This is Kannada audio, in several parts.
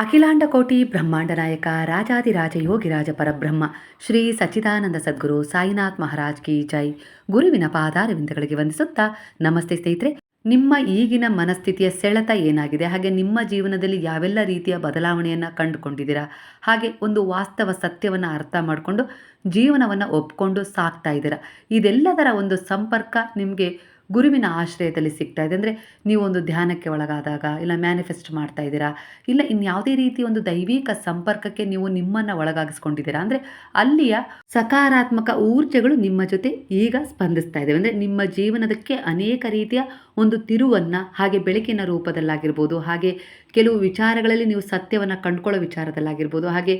ಅಖಿಲಾಂಡ ಕೋಟಿ ಬ್ರಹ್ಮಾಂಡ ನಾಯಕ ರಾಜಾದಿರಾಜ ಯೋಗಿರಾಜ ಪರಬ್ರಹ್ಮ, ಶ್ರೀ ಸಚ್ಚಿದಾನಂದ ಸದ್ಗುರು ಸಾಯಿನಾಥ್ ಮಹಾರಾಜ್ ಕಿ ಜೈ. ಗುರುವಿನ ಪಾದಾರವಿಂದಗಳಿಗೆ ವಂದಿಸುತ್ತಾ ನಮಸ್ತೆ ಸ್ನೇಹಿತರೆ. ನಿಮ್ಮ ಈಗಿನ ಮನಸ್ಥಿತಿಯ ಸೆಳೆತ ಏನಾಗಿದೆ? ಹಾಗೆ ನಿಮ್ಮ ಜೀವನದಲ್ಲಿ ಯಾವೆಲ್ಲ ರೀತಿಯ ಬದಲಾವಣೆಯನ್ನು ಕಂಡುಕೊಂಡಿದ್ದೀರಾ? ಹಾಗೆ ಒಂದು ವಾಸ್ತವ ಸತ್ಯವನ್ನು ಅರ್ಥ ಮಾಡಿಕೊಂಡು ಜೀವನವನ್ನು ಒಪ್ಕೊಂಡು ಸಾಕ್ತಾ ಇದ್ದೀರಾ? ಇದೆಲ್ಲದರ ಒಂದು ಸಂಪರ್ಕ ನಿಮಗೆ ಗುರುವಿನ ಆಶ್ರಯದಲ್ಲಿ ಸಿಗ್ತಾ ಇದೆ. ಅಂದರೆ ನೀವು ಒಂದು ಧ್ಯಾನಕ್ಕೆ ಒಳಗಾದಾಗ ಇಲ್ಲ ಮ್ಯಾನಿಫೆಸ್ಟ್ ಮಾಡ್ತಾ ಇದ್ದೀರಾ, ಇಲ್ಲ ಇನ್ಯಾವುದೇ ರೀತಿ ಒಂದು ದೈವಿಕ ಸಂಪರ್ಕಕ್ಕೆ ನೀವು ನಿಮ್ಮನ್ನು ಒಳಗಾಗಿಸ್ಕೊಂಡಿದ್ದೀರಾ, ಅಂದರೆ ಅಲ್ಲಿಯ ಸಕಾರಾತ್ಮಕ ಊರ್ಜೆಗಳು ನಿಮ್ಮ ಜೊತೆ ಈಗ ಸ್ಪಂದಿಸ್ತಾ ಇದ್ದಾವೆ ಅಂದರೆ ನಿಮ್ಮ ಜೀವನದಕ್ಕೆ ಅನೇಕ ರೀತಿಯ ಒಂದು ತಿರುವನ್ನು ಹಾಗೆ ಬೆಳಕಿನ ರೂಪದಲ್ಲಾಗಿರ್ಬೋದು, ಹಾಗೆ ಕೆಲವು ವಿಚಾರಗಳಲ್ಲಿ ನೀವು ಸತ್ಯವನ್ನು ಕಂಡುಕೊಳ್ಳೋ ವಿಚಾರದಲ್ಲಾಗಿರ್ಬೋದು, ಹಾಗೆ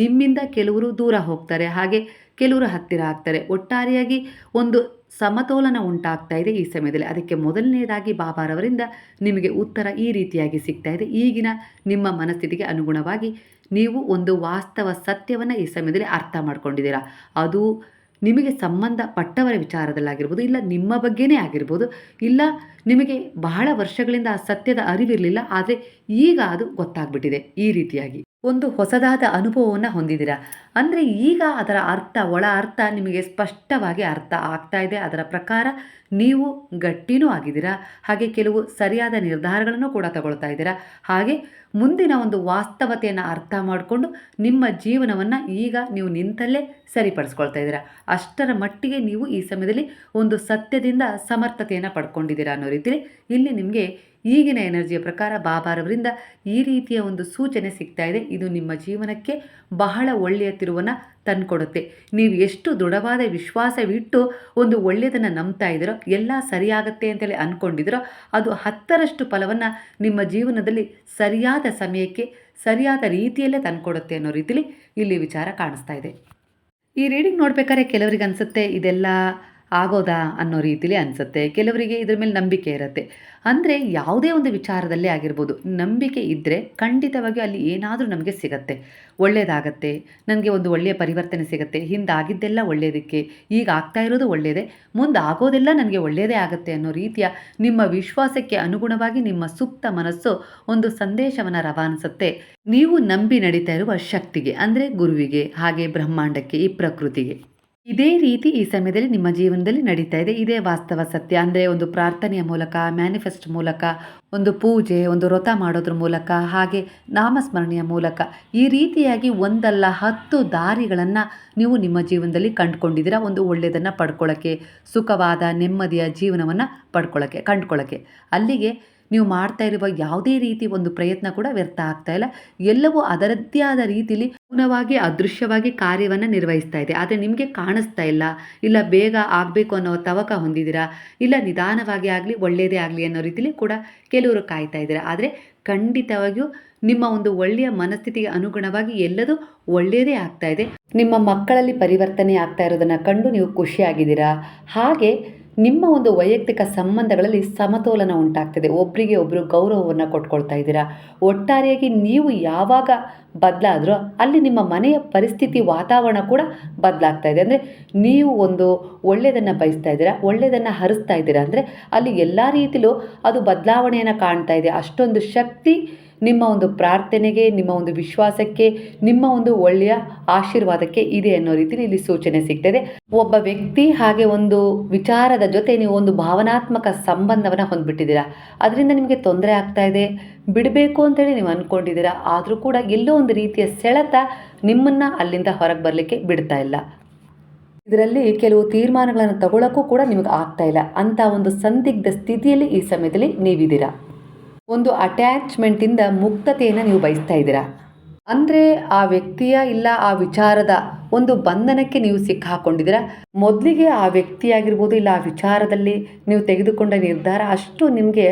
ನಿಮ್ಮಿಂದ ಕೆಲವರು ದೂರ ಹೋಗ್ತಾರೆ, ಹಾಗೆ ಕೆಲವರು ಹತ್ತಿರ ಆಗ್ತಾರೆ. ಒಟ್ಟಾರೆಯಾಗಿ ಒಂದು ಸಮತೋಲನ ಉಂಟಾಗ್ತಾ ಇದೆ ಈ ಸಮಯದಲ್ಲಿ. ಅದಕ್ಕೆ ಮೊದಲನೇದಾಗಿ ಬಾಬಾರವರಿಂದ ನಿಮಗೆ ಉತ್ತರ ಈ ರೀತಿಯಾಗಿ ಸಿಗ್ತಾ ಇದೆ. ಈಗಿನ ನಿಮ್ಮ ಮನಸ್ಥಿತಿಗೆ ಅನುಗುಣವಾಗಿ ನೀವು ಒಂದು ವಾಸ್ತವ ಸತ್ಯವನ್ನು ಈ ಸಮಯದಲ್ಲಿ ಅರ್ಥ ಮಾಡ್ಕೊಂಡಿದ್ದೀರಾ. ಅದು ನಿಮಗೆ ಸಂಬಂಧಪಟ್ಟವರ ವಿಚಾರದಲ್ಲಾಗಿರ್ಬೋದು, ಇಲ್ಲ ನಿಮ್ಮ ಬಗ್ಗೆನೇ ಆಗಿರ್ಬೋದು, ಇಲ್ಲ ನಿಮಗೆ ಬಹಳ ವರ್ಷಗಳಿಂದ ಆ ಸತ್ಯದ ಅರಿವಿರಲಿಲ್ಲ, ಆದರೆ ಈಗ ಅದು ಗೊತ್ತಾಗ್ಬಿಟ್ಟಿದೆ ಈ ರೀತಿಯಾಗಿ. ಒಂದು ಹೊಸದಾದ ಅನುಭವವನ್ನು ಹೊಂದಿದ್ದೀರಾ. ಅಂದರೆ ಈಗ ಅದರ ಅರ್ಥ, ಒಳ ಅರ್ಥ ನಿಮಗೆ ಸ್ಪಷ್ಟವಾಗಿ ಅರ್ಥ ಆಗ್ತಾ ಇದೆ. ಅದರ ಪ್ರಕಾರ ನೀವು ಗಟ್ಟಿನೂ ಆಗಿದ್ದೀರಾ. ಹಾಗೆ ಕೆಲವು ಸರಿಯಾದ ನಿರ್ಧಾರಗಳನ್ನು ಕೂಡ ತಗೊಳ್ತಾ ಇದ್ದೀರಾ. ಹಾಗೆ ಮುಂದಿನ ಒಂದು ವಾಸ್ತವತೆಯನ್ನು ಅರ್ಥ ಮಾಡಿಕೊಂಡು ನಿಮ್ಮ ಜೀವನವನ್ನು ಈಗ ನೀವು ನಿಂತಲ್ಲೇ ಸರಿಪಡಿಸ್ಕೊಳ್ತಾ ಇದ್ದೀರಾ. ಅಷ್ಟರ ಮಟ್ಟಿಗೆ ನೀವು ಈ ಸಮಯದಲ್ಲಿ ಒಂದು ಸತ್ಯದಿಂದ ಸಮರ್ಥತೆಯನ್ನು ಪಡ್ಕೊಂಡಿದ್ದೀರಾ ಅನ್ನೋ ರೀತಿಯಲ್ಲಿ ಇಲ್ಲಿ ನಿಮಗೆ ಈಗಿನ ಎನರ್ಜಿಯ ಪ್ರಕಾರ ಬಾಬಾರವರಿಂದ ಈ ರೀತಿಯ ಒಂದು ಸೂಚನೆ ಸಿಗ್ತಾ ಇದೆ. ಇದು ನಿಮ್ಮ ಜೀವನಕ್ಕೆ ಬಹಳ ಒಳ್ಳೆಯ ತಿರುವನ್ನು ತಂದುಕೊಡುತ್ತೆ. ನೀವು ಎಷ್ಟು ದೃಢವಾದ ವಿಶ್ವಾಸವಿಟ್ಟು ಒಂದು ಒಳ್ಳೆಯದನ್ನು ನಂಬ್ತಾ ಇದ್ದೀರೋ, ಎಲ್ಲ ಸರಿಯಾಗತ್ತೆ ಅಂತೇಳಿ ಅಂದ್ಕೊಂಡಿದ್ದೀರೋ ಅದು ಹತ್ತರಷ್ಟು ಫಲವನ್ನು ನಿಮ್ಮ ಜೀವನದಲ್ಲಿ ಸರಿಯಾದ ಸಮಯಕ್ಕೆ, ಸರಿಯಾದ ರೀತಿಯಲ್ಲೇ ತಂದುಕೊಡುತ್ತೆ ಅನ್ನೋ ರೀತಿಯಲ್ಲಿ ಇಲ್ಲಿ ವಿಚಾರ ಕಾಣಿಸ್ತಾ ಇದೆ. ಈ ರೀಡಿಂಗ್ ನೋಡ್ಬೇಕಾದ್ರೆ ಕೆಲವರಿಗೆ ಅನಿಸುತ್ತೆ, ಇದೆಲ್ಲ ಆಗೋದಾ ಅನ್ನೋ ರೀತಿಲಿ ಅನಿಸುತ್ತೆ. ಕೆಲವರಿಗೆ ಇದ್ರ ಮೇಲೆ ನಂಬಿಕೆ ಇರುತ್ತೆ. ಅಂದರೆ ಯಾವುದೇ ಒಂದು ವಿಚಾರದಲ್ಲೇ ಆಗಿರ್ಬೋದು, ನಂಬಿಕೆ ಇದ್ದರೆ ಖಂಡಿತವಾಗಿ ಅಲ್ಲಿ ಏನಾದರೂ ನಮಗೆ ಸಿಗತ್ತೆ. ಒಳ್ಳೆಯದಾಗತ್ತೆ ನನಗೆ ಒಂದು ಒಳ್ಳೆಯ ಪರಿವರ್ತನೆ ಸಿಗುತ್ತೆ, ಹಿಂದಾಗಿದ್ದೆಲ್ಲ ಒಳ್ಳೆಯದಕ್ಕೆ ಈಗ ಆಗ್ತಾ ಇರೋದು ಒಳ್ಳೆಯದೇ ಮುಂದೆ ಆಗೋದೆಲ್ಲ ನನಗೆ ಒಳ್ಳೆಯದೇ ಆಗುತ್ತೆ ಅನ್ನೋ ರೀತಿಯ ನಿಮ್ಮ ವಿಶ್ವಾಸಕ್ಕೆ ಅನುಗುಣವಾಗಿ ನಿಮ್ಮ ಸುಪ್ತ ಮನಸ್ಸು ಒಂದು ಸಂದೇಶವನ್ನು ರವಾನಿಸುತ್ತೆ. ನೀವು ನಂಬಿ ನಡೀತಾ ಇರುವ ಶಕ್ತಿಗೆ, ಅಂದರೆ ಗುರುವಿಗೆ, ಹಾಗೆ ಬ್ರಹ್ಮಾಂಡಕ್ಕೆ, ಈ ಪ್ರಕೃತಿಗೆ. ಇದೇ ರೀತಿ ಈ ಸಮಯದಲ್ಲಿ ನಿಮ್ಮ ಜೀವನದಲ್ಲಿ ನಡೀತಾ ಇದೆ. ಇದೇ ವಾಸ್ತವ ಸತ್ಯ. ಅಂದರೆ ಒಂದು ಪ್ರಾರ್ಥನೆಯ ಮೂಲಕ ಮ್ಯಾನಿಫೆಸ್ಟ್ ಮೂಲಕ, ಒಂದು ಪೂಜೆ, ಒಂದು ವ್ರತ ಮಾಡೋದ್ರ ಮೂಲಕ, ಹಾಗೆ ನಾಮಸ್ಮರಣೆಯ ಮೂಲಕ ಈ ರೀತಿಯಾಗಿ ಒಂದಲ್ಲ ಹತ್ತು ದಾರಿಗಳನ್ನು ನೀವು ನಿಮ್ಮ ಜೀವನದಲ್ಲಿ ಕಂಡುಕೊಂಡಿದ್ದೀರಾ. ಒಂದು ಒಳ್ಳೆಯದನ್ನು ಪಡ್ಕೊಳ್ಳೋಕ್ಕೆ ಸುಖವಾದ, ನೆಮ್ಮದಿಯ ಜೀವನವನ್ನು ಪಡ್ಕೊಳ್ಳೋಕ್ಕೆ ಕಂಡುಕೊಳ್ಳೋಕ್ಕೆ ಅಲ್ಲಿಗೆ ನೀವು ಮಾಡ್ತಾ ಇರುವ ಯಾವುದೇ ರೀತಿ ಒಂದು ಪ್ರಯತ್ನ ಕೂಡ ವ್ಯರ್ಥ ಆಗ್ತಾ ಇಲ್ಲ. ಎಲ್ಲವೂ ಅದರದ್ದೇ ಆದ ರೀತಿಲಿ ಪೂರ್ಣವಾಗಿ ಅದೃಶ್ಯವಾಗಿ ಕಾರ್ಯವನ್ನು ನಿರ್ವಹಿಸ್ತಾ ಇದೆ. ಆದರೆ ನಿಮಗೆ ಕಾಣಿಸ್ತಾ ಇಲ್ಲ. ಇಲ್ಲ ಬೇಗ ಆಗಬೇಕು ಅನ್ನೋ ತವಕ ಹೊಂದಿದ್ದೀರಾ? ಇಲ್ಲ ನಿಧಾನವಾಗಿ ಆಗಲಿ ಒಳ್ಳೆಯದೇ ಆಗಲಿ ಅನ್ನೋ ರೀತಿಲಿ ಕೂಡ ಕೆಲವರು ಕಾಯ್ತಾ ಇದ್ದೀರಾ? ಆದರೆ ಖಂಡಿತವಾಗಿಯೂ ನಿಮ್ಮ ಒಂದು ಒಳ್ಳೆಯ ಮನಸ್ಥಿತಿಗೆ ಅನುಗುಣವಾಗಿ ಎಲ್ಲದೂ ಒಳ್ಳೆಯದೇ ಆಗ್ತಾ ಇದೆ. ನಿಮ್ಮ ಮಕ್ಕಳಲ್ಲಿ ಪರಿವರ್ತನೆ ಆಗ್ತಾ ಇರೋದನ್ನು ಕಂಡು ನೀವು ಖುಷಿಯಾಗಿದ್ದೀರಾ? ಹಾಗೆ ನಿಮ್ಮ ಒಂದು ವೈಯಕ್ತಿಕ ಸಂಬಂಧಗಳಲ್ಲಿ ಸಮತೋಲನ ಉಂಟಾಗ್ತಿದೆ. ಒಬ್ಬರಿಗೆ ಒಬ್ಬರು ಗೌರವವನ್ನು ಕೊಟ್ಕೊಳ್ತಾ ಇದ್ದೀರಾ? ಒಟ್ಟಾರೆಯಾಗಿ ನೀವು ಯಾವಾಗ ಬದಲಾದರೂ ಅಲ್ಲಿ ನಿಮ್ಮ ಮನೆಯ ಪರಿಸ್ಥಿತಿ, ವಾತಾವರಣ ಕೂಡ ಬದಲಾಗ್ತಾ ಇದೆ. ಅಂದರೆ ನೀವು ಒಂದು ಒಳ್ಳೆಯದನ್ನು ಬಯಸ್ತಾ ಇದ್ದೀರಾ? ಒಳ್ಳೆಯದನ್ನು ಹರಿಸ್ತಾ ಇದ್ದೀರಾ? ಅಂದರೆ ಅಲ್ಲಿ ಎಲ್ಲ ರೀತಿಲೂ ಅದು ಬದಲಾವಣೆಯನ್ನು ಕಾಣ್ತಾ ಇದೆ. ಅಷ್ಟೊಂದು ಶಕ್ತಿ ನಿಮ್ಮ ಒಂದು ಪ್ರಾರ್ಥನೆಗೆ, ನಿಮ್ಮ ಒಂದು ವಿಶ್ವಾಸಕ್ಕೆ, ನಿಮ್ಮ ಒಂದು ಒಳ್ಳೆಯ ಆಶೀರ್ವಾದಕ್ಕೆ ಇದೆ ಅನ್ನೋ ರೀತಿಯಲ್ಲಿ ಇಲ್ಲಿ ಸೂಚನೆ ಸಿಗ್ತದೆ. ಒಬ್ಬ ವ್ಯಕ್ತಿ ಹಾಗೆ ಒಂದು ವಿಚಾರದ ಜೊತೆ ನೀವು ಒಂದು ಭಾವನಾತ್ಮಕ ಸಂಬಂಧವನ್ನು ಹೊಂದ್ಬಿಟ್ಟಿದ್ದೀರಾ. ಅದರಿಂದ ನಿಮಗೆ ತೊಂದರೆ ಆಗ್ತಾ ಇದೆ. ಬಿಡಬೇಕು ಅಂತೇಳಿ ನೀವು ಅಂದ್ಕೊಂಡಿದ್ದೀರಾ ಆದರೂ ಕೂಡ ಎಲ್ಲೋ ಒಂದು ರೀತಿಯ ಸೆಳೆತ ನಿಮ್ಮನ್ನು ಅಲ್ಲಿಂದ ಹೊರಗೆ ಬರಲಿಕ್ಕೆ ಬಿಡ್ತಾ ಇಲ್ಲ. ಇದರಲ್ಲಿ ಕೆಲವು ತೀರ್ಮಾನಗಳನ್ನು ತಗೊಳ್ಳೋಕ್ಕೂ ಕೂಡ ನಿಮಗೆ ಆಗ್ತಾ ಇಲ್ಲ. ಅಂಥ ಒಂದು ಸಂದಿಗ್ಧ ಸ್ಥಿತಿಯಲ್ಲಿ ಈ ಸಮಯದಲ್ಲಿ ನೀವಿದ್ದೀರಾ. ಒಂದು ಅಟ್ಯಾಚ್ಮೆಂಟಿಂದ ಮುಕ್ತತೆಯನ್ನು ನೀವು ಬಯಸ್ತಾ ಇದ್ದೀರಾ? ಅಂದರೆ ಆ ವ್ಯಕ್ತಿಯ ಇಲ್ಲ ಆ ವಿಚಾರದ ಒಂದು ಬಂಧನಕ್ಕೆ ನೀವು ಸಿಕ್ಕಾಕೊಂಡಿದ್ದೀರಾ? ಮೊದಲಿಗೆ ಆ ವ್ಯಕ್ತಿಯಾಗಿರ್ಬೋದು ಇಲ್ಲ ಆ ವಿಚಾರದಲ್ಲಿ ನೀವು ತೆಗೆದುಕೊಂಡ ನಿರ್ಧಾರ ಅಷ್ಟು ನಿಮಗೆ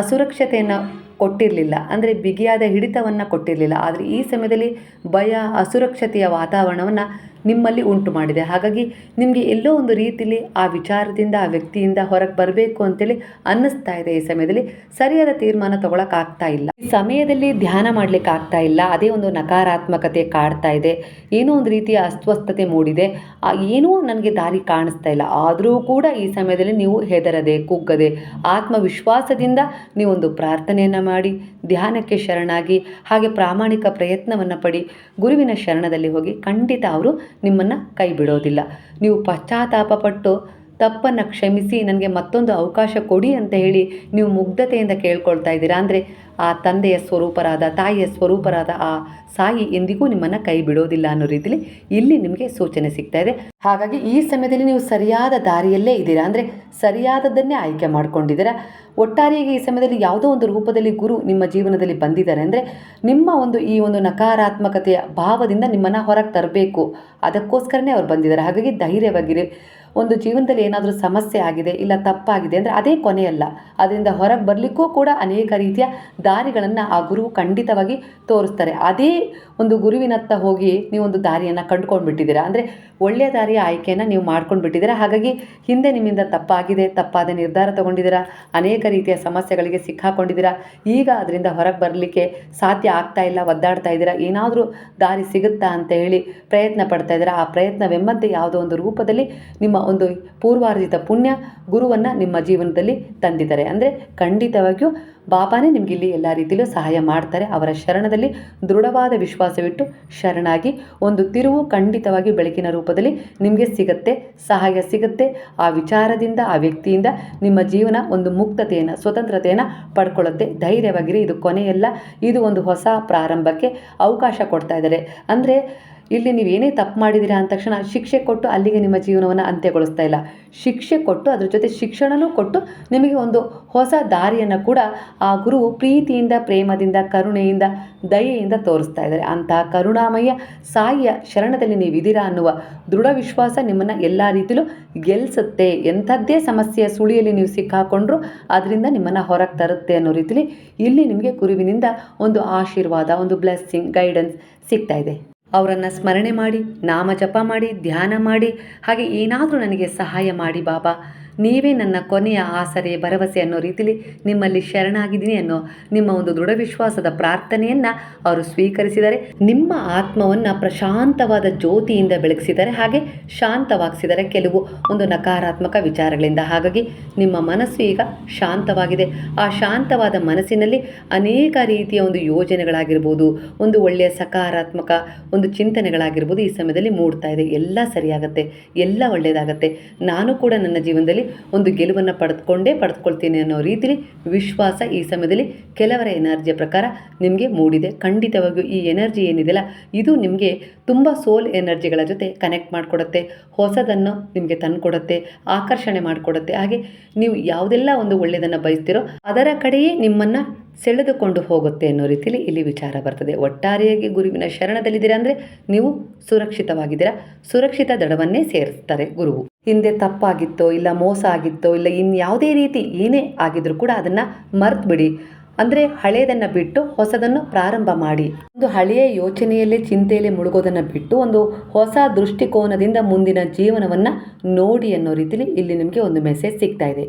ಅಸುರಕ್ಷತೆಯನ್ನು ಕೊಟ್ಟಿರಲಿಲ್ಲ. ಅಂದರೆ ಬಿಗಿಯಾದ ಹಿಡಿತವನ್ನು ಕೊಟ್ಟಿರಲಿಲ್ಲ. ಆದರೆ ಈ ಸಮಯದಲ್ಲಿ ಭಯ, ಅಸುರಕ್ಷತೆಯ ವಾತಾವರಣವನ್ನು ನಿಮ್ಮಲ್ಲಿ ಉಂಟು ಮಾಡಿದೆ. ಹಾಗಾಗಿ ನಿಮಗೆ ಎಲ್ಲೋ ಒಂದು ರೀತಿಯಲ್ಲಿ ಆ ವಿಚಾರದಿಂದ, ಆ ವ್ಯಕ್ತಿಯಿಂದ ಹೊರಗೆ ಬರಬೇಕು ಅಂತೇಳಿ ಅನ್ನಿಸ್ತಾ ಇದೆ ಈ ಸಮಯದಲ್ಲಿ. ಸರಿಯಾದ ತೀರ್ಮಾನ ತಗೊಳಕ್ಕಾಗ್ತಾ ಇಲ್ಲ. ಈ ಸಮಯದಲ್ಲಿ ಧ್ಯಾನ ಮಾಡ್ಲಿಕ್ಕೆ ಆಗ್ತಾ ಇಲ್ಲ. ಅದೇ ಒಂದು ನಕಾರಾತ್ಮಕತೆ ಕಾಡ್ತಾ ಇದೆ. ಏನೋ ಒಂದು ರೀತಿಯ ಅಸ್ವಸ್ಥತೆ ಮೂಡಿದೆ. ಏನೂ ನನಗೆ ದಾರಿ ಕಾಣಿಸ್ತಾ ಇಲ್ಲ. ಆದರೂ ಕೂಡ ಈ ಸಮಯದಲ್ಲಿ ನೀವು ಹೆದರದೆ, ಕುಗ್ಗದೆ, ಆತ್ಮವಿಶ್ವಾಸದಿಂದ ನೀವೊಂದು ಪ್ರಾರ್ಥನೆಯನ್ನು ಮಾಡಿ, ಧ್ಯಾನಕ್ಕೆ ಶರಣಾಗಿ, ಹಾಗೆ ಪ್ರಾಮಾಣಿಕ ಪ್ರಯತ್ನವನ್ನು ಪಡಿ, ಗುರುವಿನ ಶರಣದಲ್ಲಿ ಹೋಗಿ ಖಂಡಿತ ಅವರು ನಿಮ್ಮನ್ನು ಕೈ ಬಿಡೋದಿಲ್ಲ. ನೀವು ಪಶ್ಚಾತ್ತಾಪ ಪಟ್ಟು ತಪ್ಪನ್ನು ಕ್ಷಮಿಸಿ ನನಗೆ ಮತ್ತೊಂದು ಅವಕಾಶ ಕೊಡಿ ಅಂತ ಹೇಳಿ ನೀವು ಮುಗ್ಧತೆಯಿಂದ ಕೇಳ್ಕೊಳ್ತಾ ಇದ್ದೀರಾ? ಅಂದರೆ ಆ ತಂದೆಯ ಸ್ವರೂಪರಾದ, ತಾಯಿಯ ಸ್ವರೂಪರಾದ ಆ ಸಾಯಿ ಎಂದಿಗೂ ನಿಮ್ಮನ್ನು ಕೈ ಬಿಡೋದಿಲ್ಲ ಅನ್ನೋ ರೀತಿಲಿ ಇಲ್ಲಿ ನಿಮಗೆ ಸೂಚನೆ ಸಿಗ್ತಾ ಇದೆ. ಹಾಗಾಗಿ ಈ ಸಮಯದಲ್ಲಿ ನೀವು ಸರಿಯಾದ ದಾರಿಯಲ್ಲೇ ಇದ್ದೀರಾ? ಅಂದರೆ ಸರಿಯಾದದ್ದನ್ನೇ ಆಯ್ಕೆ ಮಾಡ್ಕೊಂಡಿದ್ದೀರಾ? ಒಟ್ಟಾರೆಯಾಗಿ ಈ ಸಮಯದಲ್ಲಿ ಯಾವುದೋ ಒಂದು ರೂಪದಲ್ಲಿ ಗುರು ನಿಮ್ಮ ಜೀವನದಲ್ಲಿ ಬಂದಿದ್ದಾರೆ ಅಂದರೆ ನಿಮ್ಮ ಒಂದು ಈ ಒಂದು ನಕಾರಾತ್ಮಕತೆಯ ಭಾವದಿಂದ ನಿಮ್ಮನ್ನು ಹೊರಗೆ ತರಬೇಕು. ಅದಕ್ಕೋಸ್ಕರನೇ ಅವ್ರು ಬಂದಿದ್ದಾರೆ. ಹಾಗಾಗಿ ಧೈರ್ಯವಾಗಿರಿ. ಒಂದು ಜೀವನದಲ್ಲಿ ಏನಾದರೂ ಸಮಸ್ಯೆ ಆಗಿದೆ ಇಲ್ಲ ತಪ್ಪಾಗಿದೆ ಅಂದರೆ ಅದೇ ಕೊನೆಯಲ್ಲ. ಅದರಿಂದ ಹೊರಗೆ ಬರಲಿಕ್ಕೂ ಕೂಡ ಅನೇಕ ರೀತಿಯ ದಾರಿಗಳನ್ನು ಆ ಗುರು ಖಂಡಿತವಾಗಿ ತೋರಿಸ್ತಾರೆ. ಅದೇ ಒಂದು ಗುರುವಿನತ್ತ ಹೋಗಿ ನೀವೊಂದು ದಾರಿಯನ್ನು ಕಂಡುಕೊಂಡು ಬಿಟ್ಟಿದ್ದೀರಾ ಅಂದರೆ ಒಳ್ಳೆಯ ದಾರಿಯ ಆಯ್ಕೆಯನ್ನು ನೀವು ಮಾಡ್ಕೊಂಡು ಬಿಟ್ಟಿದ್ದೀರಾ ಹಾಗಾಗಿ ಹಿಂದೆ ನಿಮ್ಮಿಂದ ತಪ್ಪಾಗಿದೆ, ತಪ್ಪಾದ ನಿರ್ಧಾರ ತಗೊಂಡಿದ್ದೀರಾ? ಅನೇಕ ರೀತಿಯ ಸಮಸ್ಯೆಗಳಿಗೆ ಸಿಕ್ಕಾಕೊಂಡಿದ್ದೀರಾ? ಈಗ ಅದರಿಂದ ಹೊರಗೆ ಬರಲಿಕ್ಕೆ ಸಾಧ್ಯ ಆಗ್ತಾ ಇಲ್ಲ, ಒದ್ದಾಡ್ತಾ ಇದ್ದೀರಾ? ಏನಾದರೂ ದಾರಿ ಸಿಗುತ್ತಾ ಅಂತ ಹೇಳಿ ಪ್ರಯತ್ನ ಪಡ್ತಾ ಇದ್ದೀರಾ? ಆ ಪ್ರಯತ್ನವೆಂಬಂತೆ ಯಾವುದೋ ಒಂದು ರೂಪದಲ್ಲಿ ನಿಮ್ಮ ಒಂದು ಪೂರ್ವಾರ್ಜಿತ ಪುಣ್ಯ ಗುರುವನ್ನು ನಿಮ್ಮ ಜೀವನದಲ್ಲಿ ತಂದಿದ್ದಾರೆ. ಅಂದರೆ ಖಂಡಿತವಾಗಿಯೂ ಬಾಬಾನೇ ನಿಮಗೆ ಇಲ್ಲಿ ಎಲ್ಲ ರೀತಿಯಲ್ಲೂ ಸಹಾಯ ಮಾಡ್ತಾರೆ. ಅವರ ಶರಣದಲ್ಲಿ ದೃಢವಾದ ವಿಶ್ವಾಸವಿಟ್ಟು ಶರಣಾಗಿ ಒಂದು ತಿರುವು ಖಂಡಿತವಾಗಿ ಬೆಳಕಿನ ರೂಪದಲ್ಲಿ ನಿಮಗೆ ಸಿಗತ್ತೆ, ಸಹಾಯ ಸಿಗುತ್ತೆ. ಆ ವಿಚಾರದಿಂದ, ಆ ವ್ಯಕ್ತಿಯಿಂದ ನಿಮ್ಮ ಜೀವನ ಒಂದು ಮುಕ್ತತೆಯನ್ನು, ಸ್ವತಂತ್ರತೆಯನ್ನು ಪಡ್ಕೊಳ್ಳುತ್ತೆ. ಧೈರ್ಯವಾಗಿರಿ, ಇದು ಕೊನೆಯಲ್ಲ. ಇದು ಒಂದು ಹೊಸ ಪ್ರಾರಂಭಕ್ಕೆ ಅವಕಾಶ ಕೊಡ್ತಾ ಇದ್ದಾರೆ. ಅಂದರೆ ಇಲ್ಲಿ ನೀವು ಏನೇ ತಪ್ಪು ಮಾಡಿದ್ದೀರಾ ಅಂದ ತಕ್ಷಣ ಶಿಕ್ಷೆ ಕೊಟ್ಟು ಅಲ್ಲಿಗೆ ನಿಮ್ಮ ಜೀವನವನ್ನು ಅಂತ್ಯಗೊಳಿಸ್ತಾ ಇಲ್ಲ. ಶಿಕ್ಷೆ ಕೊಟ್ಟು, ಅದ್ರ ಜೊತೆ ಶಿಕ್ಷಣನೂ ಕೊಟ್ಟು ನಿಮಗೆ ಒಂದು ಹೊಸ ದಾರಿಯನ್ನು ಕೂಡ ಆ ಗುರು ಪ್ರೀತಿಯಿಂದ, ಪ್ರೇಮದಿಂದ, ಕರುಣೆಯಿಂದ, ದಯೆಯಿಂದ ತೋರಿಸ್ತಾ ಇದ್ದಾರೆ. ಅಂತಹ ಕರುಣಾಮಯ ಸಾಯಿಯ ಶರಣದಲ್ಲಿ ನೀವಿದ್ದೀರಾ ಅನ್ನುವ ದೃಢ ವಿಶ್ವಾಸ ನಿಮ್ಮನ್ನು ಎಲ್ಲ ರೀತಿಯಲ್ಲೂ ಗೆಲ್ಲಿಸುತ್ತೆ ಎಂಥದ್ದೇ ಸಮಸ್ಯೆಯ ಸುಳಿಯಲ್ಲಿ ನೀವು ಸಿಕ್ಕಾಕೊಂಡ್ರು ಅದರಿಂದ ನಿಮ್ಮನ್ನು ಹೊರಗೆ ತರುತ್ತೆ ಅನ್ನೋ ರೀತಿಯಲ್ಲಿ ಇಲ್ಲಿ ನಿಮಗೆ ಗುರುವಿನಿಂದ ಒಂದು ಆಶೀರ್ವಾದ, ಒಂದು ಬ್ಲೆಸ್ಸಿಂಗ್ ಗೈಡೆನ್ಸ್ ಸಿಗ್ತಾ ಇದೆ. ಅವರನ್ನು ಸ್ಮರಣೆ ಮಾಡಿ ನಾಮ ಜಪ ಮಾಡಿ ಧ್ಯಾನ ಮಾಡಿ ಹಾಗೆ ಏನಾದರೂ ನನಗೆ ಸಹಾಯ ಮಾಡಿ ಬಾಬಾ. ನೀವೇ ನನ್ನ ಕೊನೆಯ ಆಸರೆ ಭರವಸೆ ಅನ್ನೋ ರೀತಿಲಿ ನಿಮ್ಮಲ್ಲಿ ಶರಣಾಗಿದ್ದೀನಿ ಅನ್ನೋ ನಿಮ್ಮ ಒಂದು ದೃಢ ವಿಶ್ವಾಸದ ಪ್ರಾರ್ಥನೆಯನ್ನು ಅವರು ಸ್ವೀಕರಿಸಿದರೆ, ನಿಮ್ಮ ಆತ್ಮವನ್ನು ಪ್ರಶಾಂತವಾದ ಜ್ಯೋತಿಯಿಂದ ಬೆಳಗಿಸಿದರೆ ಹಾಗೆ ಶಾಂತವಾಗಿಸಿದರೆ ಕೆಲವು ಒಂದು ನಕಾರಾತ್ಮಕ ವಿಚಾರಗಳಿಂದ ಹಾಗಾಗಿ ನಿಮ್ಮ ಮನಸ್ಸು ಈಗ ಶಾಂತವಾಗಿದೆ. ಆ ಶಾಂತವಾದ ಮನಸ್ಸಿನಲ್ಲಿ ಅನೇಕ ರೀತಿಯ ಒಂದು ಯೋಜನೆಗಳಾಗಿರ್ಬೋದು, ಒಂದು ಒಳ್ಳೆಯ ಸಕಾರಾತ್ಮಕ ಒಂದು ಚಿಂತನೆಗಳಾಗಿರ್ಬೋದು ಈ ಸಮಯದಲ್ಲಿ ಮೂಡ್ತಾ ಇದೆ. ಎಲ್ಲ ಸರಿಯಾಗತ್ತೆ, ಎಲ್ಲ ಒಳ್ಳೆಯದಾಗತ್ತೆ. ನಾನು ಕೂಡ ನನ್ನ ಜೀವನದಲ್ಲಿ ಒಂದು ಗೆಲುವನ್ನು ಪಡೆದುಕೊಂಡೇ, ಪಡೆದುಕೊಳ್ತೀನಿ ಅನ್ನೋ ರೀತಿಲಿ ವಿಶ್ವಾಸ ಈ ಸಮಯದಲ್ಲಿ ಕೆಲವರ ಎನರ್ಜಿಯ ಪ್ರಕಾರ ನಿಮಗೆ ಮೂಡಿದೆ. ಖಂಡಿತವಾಗಿಯೂ ಈ ಎನರ್ಜಿ ಏನಿದೆಯಲ್ಲ, ಇದು ನಿಮಗೆ ತುಂಬ ಸೋಲ್ ಎನರ್ಜಿಗಳ ಜೊತೆ ಕನೆಕ್ಟ್ ಮಾಡಿಕೊಡುತ್ತೆ, ಹೊಸದನ್ನು ನಿಮಗೆ ತಂದುಕೊಡುತ್ತೆ, ಆಕರ್ಷಣೆ ಮಾಡಿಕೊಡುತ್ತೆ. ಹಾಗೆ ನೀವು ಯಾವುದೆಲ್ಲ ಒಂದು ಒಳ್ಳೆಯದನ್ನು ಬಯಸ್ತಿರೋ ಅದರ ಕಡೆಯೇ ನಿಮ್ಮನ್ನು ಸೆಳೆದುಕೊಂಡು ಹೋಗುತ್ತೆ ಅನ್ನೋ ರೀತಿಯಲ್ಲಿ ಇಲ್ಲಿ ವಿಚಾರ ಬರ್ತದೆ. ಒಟ್ಟಾರೆಯಾಗಿ ಗುರುವಿನ ಶರಣದಲ್ಲಿದ್ದೀರಾ ಅಂದರೆ ನೀವು ಸುರಕ್ಷಿತವಾಗಿದ್ದೀರಾ. ಸುರಕ್ಷಿತ ದಡವನ್ನೇ ಸೇರಿಸ್ತಾರೆ ಗುರುವು. ಹಿಂದೆ ತಪ್ಪಾಗಿತ್ತೋ ಇಲ್ಲ ಮೋಸ ಆಗಿತ್ತೋ ಇಲ್ಲ ಇನ್ಯಾವುದೇ ರೀತಿ ಏನೇ ಆಗಿದ್ರೂ ಕೂಡ ಅದನ್ನು ಮರೆತುಬಿಡಿ. ಅಂದರೆ ಹಳೆಯದನ್ನು ಬಿಟ್ಟು ಹೊಸದನ್ನು ಪ್ರಾರಂಭ ಮಾಡಿ. ಒಂದು ಹಳೆಯ ಯೋಚನೆಯಲ್ಲೇ ಚಿಂತೆಯಲ್ಲಿ ಮುಳುಗೋದನ್ನು ಬಿಟ್ಟು ಒಂದು ಹೊಸ ದೃಷ್ಟಿಕೋನದಿಂದ ಮುಂದಿನ ಜೀವನವನ್ನು ನೋಡಿ ಅನ್ನೋ ರೀತಿಲಿ ಇಲ್ಲಿ ನಿಮಗೆ ಒಂದು ಮೆಸೇಜ್ ಸಿಗ್ತಾ ಇದೆ.